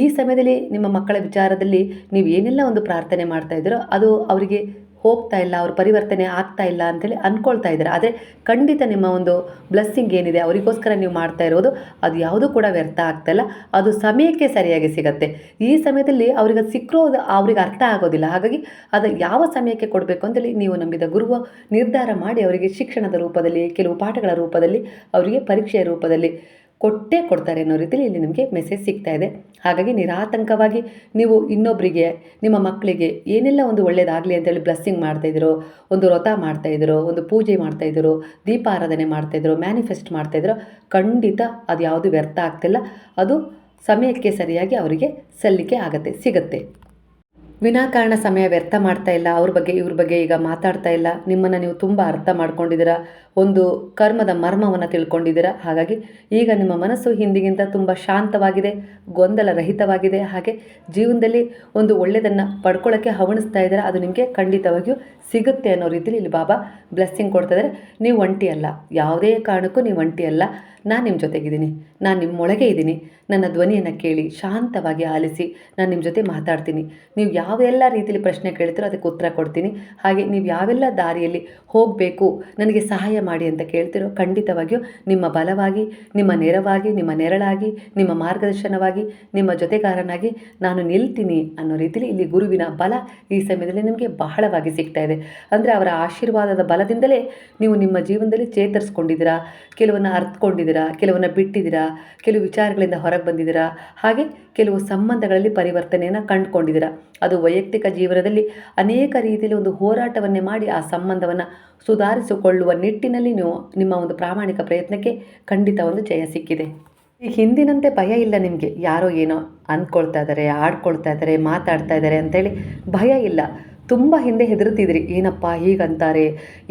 ಈ ಸಮಯದಲ್ಲಿ ನಿಮ್ಮ ಮಕ್ಕಳ ವಿಚಾರದಲ್ಲಿ ನೀವು ಏನೆಲ್ಲ ಒಂದು ಪ್ರಾರ್ಥನೆ ಮಾಡ್ತಾ ಇದ್ದೀರೋ ಅದು ಅವರಿಗೆ ಹೋಗ್ತಾ ಇಲ್ಲ, ಅವ್ರ ಪರಿವರ್ತನೆ ಆಗ್ತಾ ಇಲ್ಲ ಅಂತೇಳಿ ಅಂದ್ಕೊಳ್ತಾ ಇದ್ದಾರೆ. ಆದರೆ ಖಂಡಿತ ನಿಮ್ಮ ಒಂದು ಬ್ಲಸ್ಸಿಂಗ್ ಏನಿದೆ, ಅವರಿಗೋಸ್ಕರ ನೀವು ಮಾಡ್ತಾ ಇರೋದು, ಅದು ಯಾವುದೂ ಕೂಡ ವ್ಯರ್ಥ ಆಗ್ತಾಯಿಲ್ಲ ಅದು ಸಮಯಕ್ಕೆ ಸರಿಯಾಗಿ ಸಿಗತ್ತೆ. ಈ ಸಮಯದಲ್ಲಿ ಅವ್ರಿಗೆ ಅದು ಸಿಕ್ಕಿರೋದು ಅವ್ರಿಗೆ ಅರ್ಥ ಆಗೋದಿಲ್ಲ. ಹಾಗಾಗಿ ಅದು ಯಾವ ಸಮಯಕ್ಕೆ ಕೊಡಬೇಕು ಅಂತೇಳಿ ನೀವು ನಂಬಿದ ಗುರುವ ನಿರ್ಧಾರ ಮಾಡಿ ಅವರಿಗೆ ಶಿಕ್ಷಣದ ರೂಪದಲ್ಲಿ, ಕೆಲವು ಪಾಠಗಳ ರೂಪದಲ್ಲಿ, ಅವರಿಗೆ ಪರೀಕ್ಷೆಯ ರೂಪದಲ್ಲಿ ಕೊಟ್ಟೇ ಕೊಡ್ತಾರೆ ಅನ್ನೋ ರೀತಿಯಲ್ಲಿ ಇಲ್ಲಿ ನಿಮಗೆ ಮೆಸೇಜ್ ಸಿಗ್ತಾ ಇದೆ. ಹಾಗಾಗಿ ನಿರಾತಂಕವಾಗಿ ನೀವು ಇನ್ನೊಬ್ಬರಿಗೆ ನಿಮ್ಮ ಮಕ್ಕಳಿಗೆ ಏನೆಲ್ಲ ಒಂದು ಒಳ್ಳೆಯದಾಗಲಿ ಅಂತೇಳಿ ಬ್ಲಸ್ಸಿಂಗ್ ಮಾಡ್ತಾ ಇದ್ದೀರೋ, ಒಂದು ವ್ರತ ಮಾಡ್ತಾಯಿದ್ರು ಒಂದು ಪೂಜೆ ಮಾಡ್ತಾ ಇದ್ದೀರೋ, ದೀಪಾರಾಧನೆ ಮಾಡ್ತಾ ಇದ್ದೀರೋ ಮ್ಯಾನಿಫೆಸ್ಟ್ ಮಾಡ್ತಾಯಿದ್ರು ಖಂಡಿತ ಅದು ಯಾವುದು ವ್ಯರ್ಥ ಆಗ್ತಿಲ್ಲ. ಅದು ಸಮಯಕ್ಕೆ ಸರಿಯಾಗಿ ಅವರಿಗೆ ಸಲ್ಲಿಕೆ ಆಗತ್ತೆ, ಸಿಗತ್ತೆ. ವಿನಾಕಾರಣ ಸಮಯ ವ್ಯರ್ಥ ಮಾಡ್ತಾ ಇಲ್ಲ, ಅವ್ರ ಬಗ್ಗೆ, ಇವ್ರ ಬಗ್ಗೆ ಈಗ ಮಾತಾಡ್ತಾ ಇಲ್ಲ. ನಿಮ್ಮನ್ನು ನೀವು ತುಂಬ ಅರ್ಥ ಮಾಡ್ಕೊಂಡಿದ್ದೀರಾ, ಒಂದು ಕರ್ಮದ ಮರ್ಮವನ್ನು ತಿಳ್ಕೊಂಡಿದ್ದೀರಾ. ಹಾಗಾಗಿ ಈಗ ನಿಮ್ಮ ಮನಸ್ಸು ಹಿಂದಿಗಿಂತ ತುಂಬ ಶಾಂತವಾಗಿದೆ, ಗೊಂದಲ ರಹಿತವಾಗಿದೆ. ಹಾಗೆ ಜೀವನದಲ್ಲಿ ಒಂದು ಒಳ್ಳೆಯದನ್ನು ಪಡ್ಕೊಳ್ಳೋಕ್ಕೆ ಹವಣಿಸ್ತಾ ಇದ್ದೀರಾ, ಅದು ನಿಮಗೆ ಖಂಡಿತವಾಗಿಯೂ ಸಿಗುತ್ತೆ ಅನ್ನೋ ರೀತಿಯಲ್ಲಿ ಇಲ್ಲಿ ಬಾಬಾ ಬ್ಲೆಸ್ಸಿಂಗ್ ಕೊಡ್ತಾ ಇದ್ದಾರೆ ನೀವು ಒಂಟಿ ಅಲ್ಲ, ಯಾವುದೇ ಕಾರಣಕ್ಕೂ ನೀವು ಒಂಟಿ ಅಲ್ಲ. ನಾನು ನಿಮ್ಮ ಜೊತೆಗಿದ್ದೀನಿ, ನಾನು ನಿಮ್ಮೊಳಗೆ ಇದ್ದೀನಿ. ನನ್ನ ಧ್ವನಿಯನ್ನು ಕೇಳಿ, ಶಾಂತವಾಗಿ ಆಲಿಸಿ, ನಾನು ನಿಮ್ಮ ಜೊತೆ ಮಾತಾಡ್ತೀನಿ. ನೀವು ಯಾವೆಲ್ಲ ರೀತಿಯಲ್ಲಿ ಪ್ರಶ್ನೆ ಕೇಳ್ತೀರೋ ಅದಕ್ಕೆ ಉತ್ತರ ಕೊಡ್ತೀನಿ. ಹಾಗೆ ನೀವು ಯಾವೆಲ್ಲ ದಾರಿಯಲ್ಲಿ ಹೋಗಬೇಕು, ನನಗೆ ಸಹಾಯ ಮಾಡಿ ಅಂತ ಕೇಳ್ತಿರೋ ಖಂಡಿತವಾಗಿಯೂ ನಿಮ್ಮ ಬಲವಾಗಿ, ನಿಮ್ಮ ನೆರವಾಗಿ, ನಿಮ್ಮ ನೆರಳಾಗಿ, ನಿಮ್ಮ ಮಾರ್ಗದರ್ಶನವಾಗಿ, ನಿಮ್ಮ ಜೊತೆಗಾರನಾಗಿ ನಾನು ನಿಲ್ತೀನಿ ಅನ್ನೋ ರೀತಿಯಲ್ಲಿ ಇಲ್ಲಿ ಗುರುವಿನ ಬಲ ಈ ಸಮಯದಲ್ಲಿ ನಿಮಗೆ ಬಹಳವಾಗಿ ಸಿಗ್ತಾ ಅಂದರೆ ಅವರ ಆಶೀರ್ವಾದದ ಬಲದಿಂದಲೇ ನೀವು ನಿಮ್ಮ ಜೀವನದಲ್ಲಿ ಚೇತರಿಸ್ಕೊಂಡಿದ್ದೀರಾ? ಕೆಲವನ್ನು ಅರ್ಥಕೊಂಡಿದ್ದೀರಾ ಕೆಲವನ್ನ ಬಿಟ್ಟಿದ್ದೀರಾ? ಕೆಲವು ವಿಚಾರಗಳಿಂದ ಹೊರಗೆ ಬಂದಿದ್ದೀರಾ? ಹಾಗೆ ಕೆಲವು ಸಂಬಂಧಗಳಲ್ಲಿ ಪರಿವರ್ತನೆಯನ್ನು ಕಂಡುಕೊಂಡಿದ್ದೀರಾ? ಅದು ವೈಯಕ್ತಿಕ ಜೀವನದಲ್ಲಿ ಅನೇಕ ರೀತಿಯಲ್ಲಿ ಒಂದು ಹೋರಾಟವನ್ನೇ ಮಾಡಿ ಆ ಸಂಬಂಧವನ್ನು ಸುಧಾರಿಸಿಕೊಳ್ಳುವ ನಿಟ್ಟಿನಲ್ಲಿ ನೀವು ನಿಮ್ಮ ಒಂದು ಪ್ರಾಮಾಣಿಕ ಪ್ರಯತ್ನಕ್ಕೆ ಖಂಡಿತ ಒಂದು ಜಯ ಸಿಕ್ಕಿದೆ. ಈ ಹಿಂದಿನಂತೆ ಭಯ ಇಲ್ಲ ನಿಮಗೆ? ಯಾರೋ ಏನೋ ಅಂದ್ಕೊಳ್ತಾ ಇದ್ದಾರೆ ಆಡ್ಕೊಳ್ತಾ ಇದ್ದಾರೆ ಮಾತಾಡ್ತಾ ಇದ್ದಾರೆ ಅಂತೇಳಿ ಭಯ ಇಲ್ಲ. ತುಂಬ ಹಿಂದೆ ಹೆದರ್ತಿದ್ರಿ. ಏನಪ್ಪ ಹೀಗಂತಾರೆ,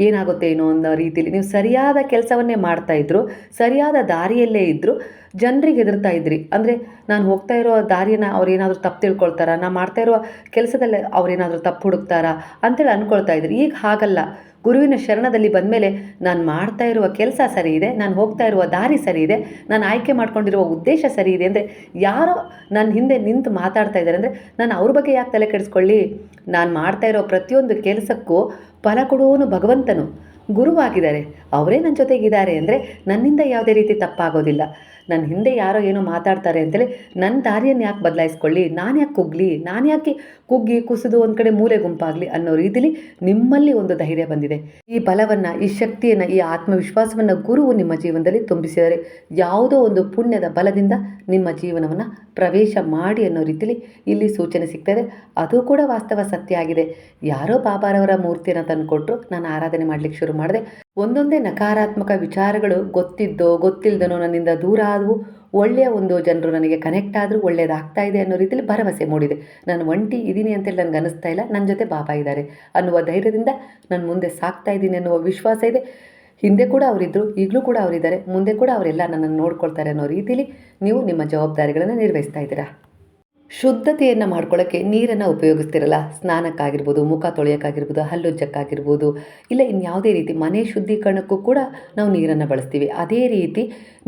ಏನಾಗುತ್ತೆ ಏನೋ ಅನ್ನೋ ರೀತಿಯಲ್ಲಿ ನೀವು ಸರಿಯಾದ ಕೆಲಸವನ್ನೇ ಮಾಡ್ತಾ ಇದ್ರು, ಸರಿಯಾದ ದಾರಿಯಲ್ಲೇ ಇದ್ದರು ಜನರಿಗೆ ಹೆದರ್ತಾ ಇದ್ರಿ. ಅಂದರೆ ನಾನು ಹೋಗ್ತಾ ಇರೋ ದಾರಿಯನ್ನು ಅವ್ರು ಏನಾದರೂ ತಪ್ಪು ತಿಳ್ಕೊಳ್ತಾರಾ? ನಾನು ಮಾಡ್ತಾ ಇರೋ ಕೆಲಸದಲ್ಲಿ ಅವ್ರೇನಾದರೂ ತಪ್ಪು ಹುಡುಕ್ತಾರಾ? ಅಂತೇಳಿ ಅಂದ್ಕೊಳ್ತಾ ಇದ್ರಿ. ಈಗ ಹಾಗಲ್ಲ. ಗುರುವಿನ ಶರಣದಲ್ಲಿ ಬಂದಮೇಲೆ ನಾನು ಮಾಡ್ತಾ ಇರುವ ಕೆಲಸ ಸರಿ ಇದೆ, ನಾನು ಹೋಗ್ತಾ ಇರುವ ದಾರಿ ಸರಿ ಇದೆ, ನಾನು ಆಯ್ಕೆ ಮಾಡ್ಕೊಂಡಿರುವ ಉದ್ದೇಶ ಸರಿ ಇದೆ ಅಂದರೆ ಯಾರೋ ನನ್ನ ಹಿಂದೆ ನಿಂತು ಮಾತಾಡ್ತಾ ಇದ್ದಾರೆ ಅಂದರೆ ನಾನು ಅವ್ರ ಬಗ್ಗೆ ಯಾಕೆ ತಲೆ ಕೆಡಿಸ್ಕೊಳ್ಳಿ? ನಾನು ಮಾಡ್ತಾ ಇರೋ ಪ್ರತಿಯೊಂದು ಕೆಲಸಕ್ಕೂ ಫಲ ಕೊಡುವವನು ಭಗವಂತನು ಗುರುವಾಗಿದ್ದಾರೆ ಅವರೇ ನನ್ನ ಜೊತೆಗಿದ್ದಾರೆ ಅಂದರೆ ನನ್ನಿಂದ ಯಾವುದೇ ರೀತಿ ತಪ್ಪಾಗೋದಿಲ್ಲ. ನನ್ನ ಹಿಂದೆ ಯಾರೋ ಏನೋ ಮಾತಾಡ್ತಾರೆ ಅಂತೇಳಿ ನನ್ನ ದಾರಿಯನ್ನು ಯಾಕೆ ಬದಲಾಯಿಸ್ಕೊಳ್ಳಿ? ನಾನು ಯಾಕೆ ಕುಗ್ಲಿ? ನಾನು ಯಾಕೆ ಕುಗ್ಗಿ ಕುಸಿದು ಒಂದು ಕಡೆ ಮೂಲೆ ಗುಂಪಾಗಲಿ ಅನ್ನೋ ರೀತಿಲಿ ನಿಮ್ಮಲ್ಲಿ ಒಂದು ಧೈರ್ಯ ಬಂದಿದೆ. ಈ ಬಲವನ್ನು, ಈ ಶಕ್ತಿಯನ್ನು, ಈ ಆತ್ಮವಿಶ್ವಾಸವನ್ನು ಗುರುವು ನಿಮ್ಮ ಜೀವನದಲ್ಲಿ ತುಂಬಿಸಿದರೆ ಯಾವುದೋ ಒಂದು ಪುಣ್ಯದ ಬಲದಿಂದ ನಿಮ್ಮ ಜೀವನವನ್ನು ಪ್ರವೇಶ ಮಾಡಿ ಅನ್ನೋ ರೀತಿಲಿ ಇಲ್ಲಿ ಸೂಚನೆ ಸಿಗ್ತದೆ ಅದು ಕೂಡ ವಾಸ್ತವ ಸತ್ಯ ಆಗಿದೆ. ಯಾರೋ ಬಾಬಾರವರ ಮೂರ್ತಿಯನ್ನು ತಂದುಕೊಟ್ರು, ನಾನು ಆರಾಧನೆ ಮಾಡಲಿಕ್ಕೆ ಶುರು ಮಾಡಿದೆ. ಒಂದೊಂದೇ ನಕಾರಾತ್ಮಕ ವಿಚಾರಗಳು, ಗೊತ್ತಿದ್ದೋ ಗೊತ್ತಿಲ್ಲದನೋ ನನ್ನಿಂದ ದೂರ ಆದವು. ಒಳ್ಳೆಯ ಒಂದು ಜನರು ನನಗೆ ಕನೆಕ್ಟ್ ಆದರೂ ಒಳ್ಳೆಯದಾಗ್ತಾ ಇದೆ ಅನ್ನೋ ರೀತಿಯಲ್ಲಿ ಭರವಸೆ ಮೂಡಿದೆ. ನಾನು ಒಂಟಿ ಇದ್ದೀನಿ ಅಂತೇಳಿ ನನಗೆ ಅನಿಸ್ತಾ ಇಲ್ಲ ನನ್ನ ಜೊತೆ ಬಾಬಾ ಇದ್ದಾರೆ ಅನ್ನುವ ಧೈರ್ಯದಿಂದ ನಾನು ಮುಂದೆ ಸಾಕ್ತಾ ಇದ್ದೀನಿ ಅನ್ನುವ ವಿಶ್ವಾಸ ಇದೆ. ಹಿಂದೆ ಕೂಡ ಅವರಿದ್ದರು ಈಗಲೂ ಕೂಡ ಅವರಿದ್ದಾರೆ, ಮುಂದೆ ಕೂಡ ಅವರೆಲ್ಲ ನನ್ನನ್ನು ನೋಡ್ಕೊಳ್ತಾರೆ ಅನ್ನೋ ರೀತಿಯಲ್ಲಿ ನೀವು ನಿಮ್ಮ ಜವಾಬ್ದಾರಿಗಳನ್ನು ನಿರ್ವಹಿಸ್ತಾ ಇದ್ದೀರಾ? ಶುದ್ಧತೆಯನ್ನು ಮಾಡ್ಕೊಳ್ಳೋಕ್ಕೆ ನೀರನ್ನು ಉಪಯೋಗಿಸ್ತಿರಲ್ಲ. ಸ್ನಾನಕ್ಕಾಗಿರ್ಬೋದು, ಮುಖ ತೊಳೆಯೋಕ್ಕಾಗಿರ್ಬೋದು ಹಲ್ಲುಜ್ಜಕ್ಕಾಗಿರ್ಬೋದು ಇಲ್ಲ ಇನ್ಯಾವುದೇ ರೀತಿ ಮನೆ ಶುದ್ಧೀಕರಣಕ್ಕೂ ಕೂಡ ನಾವು ನೀರನ್ನು ಬಳಸ್ತೀವಿ. ಅದೇ ರೀತಿ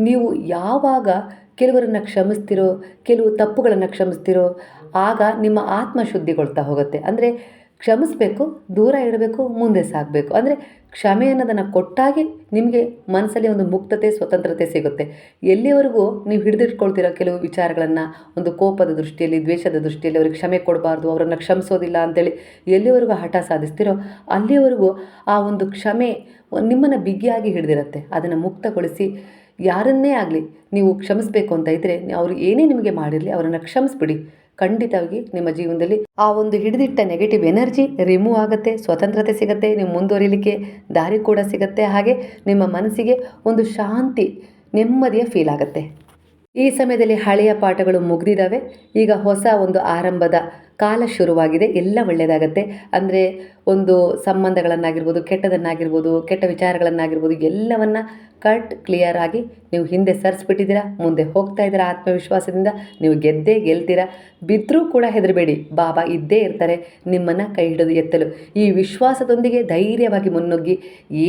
ನೀವು ಯಾವಾಗ ಕೆಲವರನ್ನು ಕ್ಷಮಿಸ್ತಿರೋ, ಕೆಲವು ತಪ್ಪುಗಳನ್ನು ಕ್ಷಮಿಸ್ತಿರೋ, ಆಗ ನಿಮ್ಮ ಆತ್ಮ ಶುದ್ಧಿಗೊಳ್ತಾ ಹೋಗುತ್ತೆ. ಅಂದರೆ ಕ್ಷಮಿಸಬೇಕು, ದೂರ ಇಡಬೇಕು, ಮುಂದೆ ಸಾಗಬೇಕು. ಅಂದರೆ ಕ್ಷಮೆ ಅನ್ನೋದನ್ನು ಕೊಟ್ಟಾಗೆ ನಿಮಗೆ ಮನಸ್ಸಲ್ಲಿ ಒಂದು ಮುಕ್ತತೆ, ಸ್ವತಂತ್ರತೆ ಸಿಗುತ್ತೆ. ಎಲ್ಲಿವರೆಗೂ ನೀವು ಹಿಡಿದಿಟ್ಕೊಳ್ತಿರೋ ಕೆಲವು ವಿಚಾರಗಳನ್ನು, ಒಂದು ಕೋಪದ ದೃಷ್ಟಿಯಲ್ಲಿ, ದ್ವೇಷದ ದೃಷ್ಟಿಯಲ್ಲಿ ಅವ್ರಿಗೆ ಕ್ಷಮೆ ಕೊಡಬಾರ್ದು, ಅವರನ್ನು ಕ್ಷಮಿಸೋದಿಲ್ಲ ಅಂತೇಳಿ ಎಲ್ಲಿವರೆಗೂ ಹಠ ಸಾಧಿಸ್ತಿರೋ, ಅಲ್ಲಿವರೆಗೂ ಆ ಒಂದು ಕ್ಷಮೆ ನಿಮ್ಮನ್ನು ಬಿಗಿಯಾಗಿ ಹಿಡಿದಿರುತ್ತೆ. ಅದನ್ನು ಮುಕ್ತಗೊಳಿಸಿ ಯಾರನ್ನೇ ಆಗಲಿ ನೀವು ಕ್ಷಮಿಸಬೇಕು ಅಂತ ಇದ್ದರೆ ಅವರು ಏನೇ ನಿಮಗೆ ಮಾಡಿರಲಿ ಅವರನ್ನು ಕ್ಷಮಿಸ್ಬಿಡಿ. ಖಂಡಿತವಾಗಿ ನಿಮ್ಮ ಜೀವನದಲ್ಲಿ ಆ ಒಂದು ಹಿಡಿದಿಟ್ಟ ನೆಗೆಟಿವ್ ಎನರ್ಜಿ ರಿಮೂವ್ ಆಗುತ್ತೆ, ಸ್ವತಂತ್ರತೆ ಸಿಗುತ್ತೆ, ನೀವು ಮುಂದುವರಿಲಿಕ್ಕೆ ದಾರಿ ಕೂಡ ಸಿಗುತ್ತೆ, ಹಾಗೆ ನಿಮ್ಮ ಮನಸ್ಸಿಗೆ ಒಂದು ಶಾಂತಿ, ನೆಮ್ಮದಿಯ ಫೀಲ್ ಆಗುತ್ತೆ. ಈ ಸಮಯದಲ್ಲಿ ಹಳೆಯ ಪಾಠಗಳು ಮುಗಿದಿದ್ದಾವೆ ಈಗ ಹೊಸ ಒಂದು ಆರಂಭದ ಕಾಲ ಶುರುವಾಗಿದೆ, ಎಲ್ಲ ಒಳ್ಳೆಯದಾಗತ್ತೆ ಅಂದರೆ ಒಂದು ಸಂಬಂಧಗಳನ್ನಾಗಿರ್ಬೋದು, ಕೆಟ್ಟದನ್ನಾಗಿರ್ಬೋದು, ಕೆಟ್ಟ ವಿಚಾರಗಳನ್ನಾಗಿರ್ಬೋದು, ಎಲ್ಲವನ್ನು ಕಟ್ ಕ್ಲಿಯರ್ ಆಗಿ ನೀವು ಹಿಂದೆ ಸರಿಸ್ಬಿಟ್ಟಿದ್ದೀರಾ, ಮುಂದೆ ಹೋಗ್ತಾ ಇದ್ದೀರಾ ಆತ್ಮವಿಶ್ವಾಸದಿಂದ, ನೀವು ಗೆದ್ದೇ ಗೆಲ್ತೀರಾ. ಬಿದ್ದರೂ ಕೂಡ ಹೆದರಬೇಡಿ, ಬಾಬಾ ಇದ್ದೇ ಇರ್ತಾರೆ, ನಿಮ್ಮನ್ನು ಕೈ ಹಿಡಿದು ಎತ್ತಲು. ಈ ವಿಶ್ವಾಸದೊಂದಿಗೆ ಧೈರ್ಯವಾಗಿ ಮುನ್ನುಗ್ಗಿ,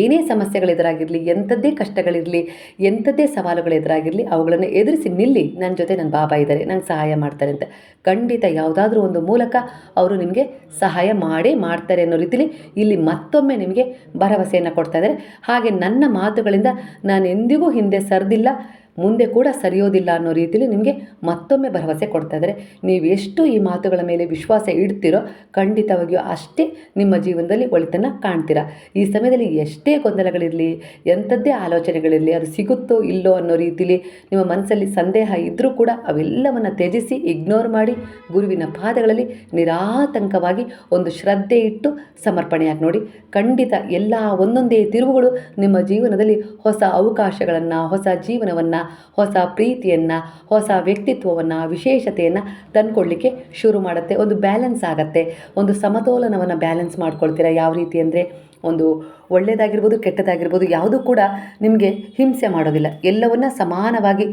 ಏನೇ ಸಮಸ್ಯೆಗಳೆದುರಾಗಿರಲಿ ಎಂಥದ್ದೇ ಕಷ್ಟಗಳಿರಲಿ, ಎಂಥದ್ದೇ ಸವಾಲುಗಳು ಎದುರಾಗಿರಲಿ, ಅವುಗಳನ್ನು ಎದುರಿಸಿ ನಿಲ್ಲಿ ನನ್ನ ಜೊತೆ ನನ್ನ ಬಾಬಾ ಇದ್ದಾರೆ, ನಂಗೆ ಸಹಾಯ ಮಾಡ್ತಾರೆ ಅಂತ ಖಂಡಿತ ಯಾವುದಾದ್ರೂ ಒಂದು ಮೂಲಕ ಅವರು ನಿಮಗೆ ಸಹಾಯ ಮಾಡಿ ಮಾಡ್ತಾರೆ ಅನ್ನೋ ರೀತಿಲಿ ಇಲ್ಲಿ ಮತ್ತೊಮ್ಮೆ ನಿಮಗೆ ಭರವಸೆಯನ್ನು ಕೊಡ್ತಾ ಇದ್ದಾರೆ. ಹಾಗೆ ನನ್ನ ಮಾತುಗಳಿಂದ ನಾನು ಎಂದಿಗೂ ಹಿಂದೆ ಸರಿದಿಲ್ಲ. ಮುಂದೆ ಕೂಡ ಸರಿಯೋದಿಲ್ಲ ಅನ್ನೋ ರೀತಿಯಲ್ಲಿ ನಿಮಗೆ ಮತ್ತೊಮ್ಮೆ ಭರವಸೆ ಕೊಡ್ತಾ ಇದ್ದಾರೆ. ನೀವು ಎಷ್ಟು ಈ ಮಾತುಗಳ ಮೇಲೆ ವಿಶ್ವಾಸ ಇಡ್ತೀರೋ ಖಂಡಿತವಾಗಿಯೂ ಅಷ್ಟೇ ನಿಮ್ಮ ಜೀವನದಲ್ಲಿ ಒಳಿತನ್ನು ಕಾಣ್ತೀರಾ. ಈ ಸಮಯದಲ್ಲಿ ಎಷ್ಟೇ ಗೊಂದಲಗಳಿರಲಿ, ಎಂಥದ್ದೇ ಆಲೋಚನೆಗಳಿರಲಿ, ಅದು ಸಿಗುತ್ತೋ ಇಲ್ಲೋ ಅನ್ನೋ ರೀತಿಲಿ ನಿಮ್ಮ ಮನಸ್ಸಲ್ಲಿ ಸಂದೇಹ ಇದ್ದರೂ ಕೂಡ ಅವೆಲ್ಲವನ್ನು ತ್ಯಜಿಸಿ ಇಗ್ನೋರ್ ಮಾಡಿ, ಗುರುವಿನ ಪಾದಗಳಲ್ಲಿ ನಿರಾತಂಕವಾಗಿ ಒಂದು ಶ್ರದ್ಧೆ ಇಟ್ಟು ಸಮರ್ಪಣೆಯಾಗಿ ನೋಡಿ. ಖಂಡಿತ ಎಲ್ಲ ಒಂದೊಂದೇ ತಿರುವುಗಳು ನಿಮ್ಮ ಜೀವನದಲ್ಲಿ ಹೊಸ ಅವಕಾಶಗಳನ್ನು, ಹೊಸ ಜೀವನವನ್ನು ಹೊಸ ಪ್ರೀತಿಯನ್ನು, ಹೊಸ ವ್ಯಕ್ತಿತ್ವವನ್ನು, ವಿಶೇಷತೆಯನ್ನು ತಂದುಕೊಡ್ಲಿಕ್ಕೆ ಶುರು ಮಾಡುತ್ತೆ. ಒಂದು ಬ್ಯಾಲೆನ್ಸ್ ಆಗುತ್ತೆ. ಒಂದು ಸಮತೋಲನವನ್ನು ಬ್ಯಾಲೆನ್ಸ್ ಮಾಡ್ಕೊಳ್ತೀರಾ ಯಾವ ರೀತಿ ಅಂದರೆ ಒಂದು ಒಳ್ಳೆಯದಾಗಿರ್ಬೋದು ಕೆಟ್ಟದಾಗಿರ್ಬೋದು, ಯಾವುದೂ ಕೂಡ ನಿಮಗೆ ಹಿಂಸೆ ಮಾಡೋದಿಲ್ಲ. ಎಲ್ಲವನ್ನ ಸಮಾನವಾಗಿ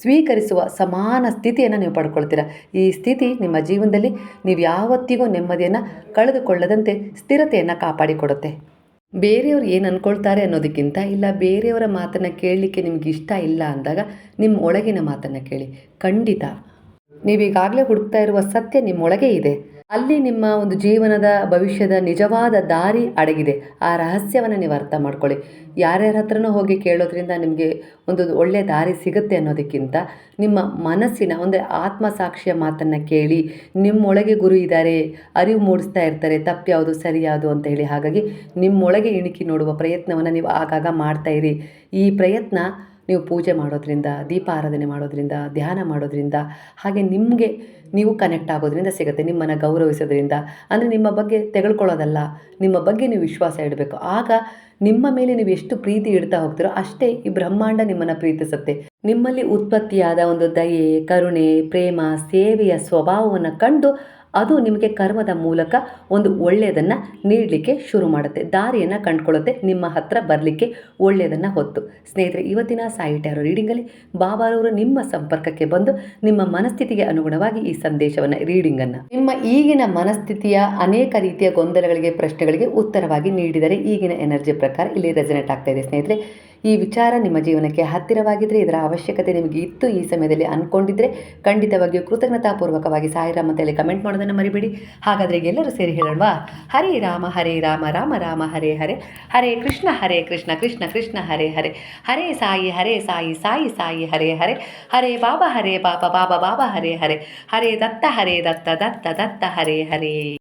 ಸ್ವೀಕರಿಸುವ ಸಮಾನ ಸ್ಥಿತಿಯನ್ನು ನೀವು ಪಡ್ಕೊಳ್ತೀರ. ಈ ಸ್ಥಿತಿ ನಿಮ್ಮ ಜೀವನದಲ್ಲಿ ನೀವು ಯಾವತ್ತಿಗೂ ನೆಮ್ಮದಿಯನ್ನು ಕಳೆದುಕೊಳ್ಳದಂತೆ ಸ್ಥಿರತೆಯನ್ನು ಕಾಪಾಡಿಕೊಡುತ್ತೆ. ಬೇರೆಯವ್ರು ಏನು ಅಂದ್ಕೊಳ್ತಾರೆ ಅನ್ನೋದಕ್ಕಿಂತ ಇಲ್ಲ, ಬೇರೆಯವರ ಮಾತನ್ನು ಕೇಳಲಿಕ್ಕೆ ನಿಮ್ಗೆ ಇಷ್ಟ ಇಲ್ಲ ಅಂದಾಗ ನಿಮ್ಮ ಒಳಗಿನ ಮಾತನ್ನು ಕೇಳಿ. ಖಂಡಿತ. ನೀವೀಗಾಗಲೇ ಹುಡುಕ್ತಾ ಇರುವ ಸತ್ಯ ನಿಮ್ಮೊಳಗೆ ಇದೆ. ಅಲ್ಲಿ ನಿಮ್ಮ ಒಂದು ಜೀವನದ ಭವಿಷ್ಯದ ನಿಜವಾದ ದಾರಿ ಅಡಗಿದೆ. ಆ ರಹಸ್ಯವನ್ನು ನೀವು ಅರ್ಥ ಮಾಡ್ಕೊಳ್ಳಿ. ಯಾರ್ಯಾರ ಹತ್ರನೂ ಹೋಗಿ ಕೇಳೋದ್ರಿಂದ ನಿಮಗೆ ಒಂದು ಒಳ್ಳೆಯ ದಾರಿ ಸಿಗುತ್ತೆ ಅನ್ನೋದಕ್ಕಿಂತ ನಿಮ್ಮ ಮನಸ್ಸಿನ ಒಂದು ಆತ್ಮಸಾಕ್ಷಿಯ ಮಾತನ್ನು ಕೇಳಿ ನಿಮ್ಮೊಳಗೆ ಗುರು ಇದ್ದಾರೆ ಅರಿವು ಮೂಡಿಸ್ತಾ ಇರ್ತಾರೆ, ತಪ್ಪ್ಯಾವುದು ಸರಿ ಯಾವುದು ಅಂತ ಹೇಳಿ ಹಾಗಾಗಿ ನಿಮ್ಮೊಳಗೆ ಇಣುಕಿ ನೋಡುವ ಪ್ರಯತ್ನವನ್ನು ನೀವು ಆಗಾಗ ಮಾಡ್ತಾಯಿರಿ ಈ ಪ್ರಯತ್ನ ನೀವು ಪೂಜೆ ಮಾಡೋದ್ರಿಂದ, ದೀಪಾರಾಧನೆ ಮಾಡೋದ್ರಿಂದ, ಧ್ಯಾನ ಮಾಡೋದ್ರಿಂದ, ಹಾಗೆ ನಿಮಗೆ ನೀವು ಕನೆಕ್ಟ್ ಆಗೋದ್ರಿಂದ ಸಿಗುತ್ತೆ, ನಿಮ್ಮನ್ನು ಗೌರವಿಸೋದ್ರಿಂದ. ಅಂದರೆ ನಿಮ್ಮ ಬಗ್ಗೆ ತೆಗೆದುಕೊಳ್ಳೋದಲ್ಲ ನಿಮ್ಮ ಬಗ್ಗೆ ನೀವು ವಿಶ್ವಾಸ ಇಡಬೇಕು. ಆಗ ನಿಮ್ಮ ಮೇಲೆ ನೀವು ಎಷ್ಟು ಪ್ರೀತಿ ಇಡ್ತಾ ಹೋಗ್ತೀರೋ ಅಷ್ಟೇ ಈ ಬ್ರಹ್ಮಾಂಡ ನಿಮ್ಮನ್ನು ಪ್ರೀತಿಸುತ್ತೆ. ನಿಮ್ಮಲ್ಲಿ ಉತ್ಪತ್ತಿಯಾದ ಒಂದು ದಯೆ, ಕರುಣೆ, ಪ್ರೇಮ, ಸೇವೆಯ ಸ್ವಭಾವವನ್ನು ಕಂಡು ಅದು ನಿಮಗೆ ಕರ್ಮದ ಮೂಲಕ ಒಂದು ಒಳ್ಳೆಯದನ್ನು ನೀಡಲಿಕ್ಕೆ ಶುರು ಮಾಡುತ್ತೆ. ದಾರಿಯನ್ನು ಕಂಡುಕೊಳ್ಳುತ್ತೆ. ನಿಮ್ಮ ಹತ್ರ ಬರಲಿಕ್ಕೆ ಒಳ್ಳೆಯದನ್ನು ಹೊತ್ತು. ಸ್ನೇಹಿತರೆ, ಇವತ್ತಿನ ಸಾಯಿ ರೀಡಿಂಗಲ್ಲಿ ಬಾಬಾರವರು ನಿಮ್ಮ ಸಂಪರ್ಕಕ್ಕೆ ಬಂದು ನಿಮ್ಮ ಮನಸ್ಥಿತಿಗೆ ಅನುಗುಣವಾಗಿ ಈ ಸಂದೇಶವನ್ನು ರೀಡಿಂಗನ್ನು ನಿಮ್ಮ ಈಗಿನ ಮನಸ್ಥಿತಿಯ ಅನೇಕ ರೀತಿಯ ಗೊಂದಲಗಳಿಗೆ, ಪ್ರಶ್ನೆಗಳಿಗೆ ಉತ್ತರವಾಗಿ ನೀಡಿದರೆ ಈಗಿನ ಎನರ್ಜಿ ಪ್ರಕಾರ ಇಲ್ಲಿ ರೆಸನೇಟ್ ಆಗ್ತಾ ಇದೆ. ಸ್ನೇಹಿತರೆ ಈ ವಿಚಾರ ನಿಮ್ಮ ಜೀವನಕ್ಕೆ ಹತ್ತಿರವಾಗಿದ್ದರೆ ಇದರ ಅವಶ್ಯಕತೆ ನಿಮಗೆ ಇತ್ತು ಈ ಸಮಯದಲ್ಲಿ ಅಂದ್ಕೊಂಡಿದ್ದರೆ ಖಂಡಿತವಾಗಿಯೂ ಕೃತಜ್ಞತಾಪೂರ್ವಕವಾಗಿ ಸಾಯಿರಾಮ್ ಅಂತೇಳಿ ಕಮೆಂಟ್ ಮಾಡೋದನ್ನು ಮರಿಬೇಡಿ. ಹಾಗಾದರೆ ಎಲ್ಲರೂ ಸೇರಿ ಹೇಳೋಣವಾ? ಹರೇ ರಾಮ ಹರೇ ರಾಮ ರಾಮ ರಾಮ, ಹರೇ ಹರೇ. ಹರೇ ಕೃಷ್ಣ ಹರೇ ಕೃಷ್ಣ ಕೃಷ್ಣ ಕೃಷ್ಣ, ಹರೇ ಹರೇ. ಹರೇ ಸಾಯಿ ಹರೇ ಸಾಯಿ ಸಾಯಿ ಸಾಯಿ, ಹರೇ ಹರೇ. ಹರೇ ಬಾಬಾ ಹರೇ ಬಾಬಾ ಬಾಬಾ ಬಾಬಾ, ಹರೇ ಹರೇ. ಹರೇ ದತ್ತ ಹರೇ ದತ್ತ ದತ್ತ ದತ್ತ, ಹರೇ ಹರೇ.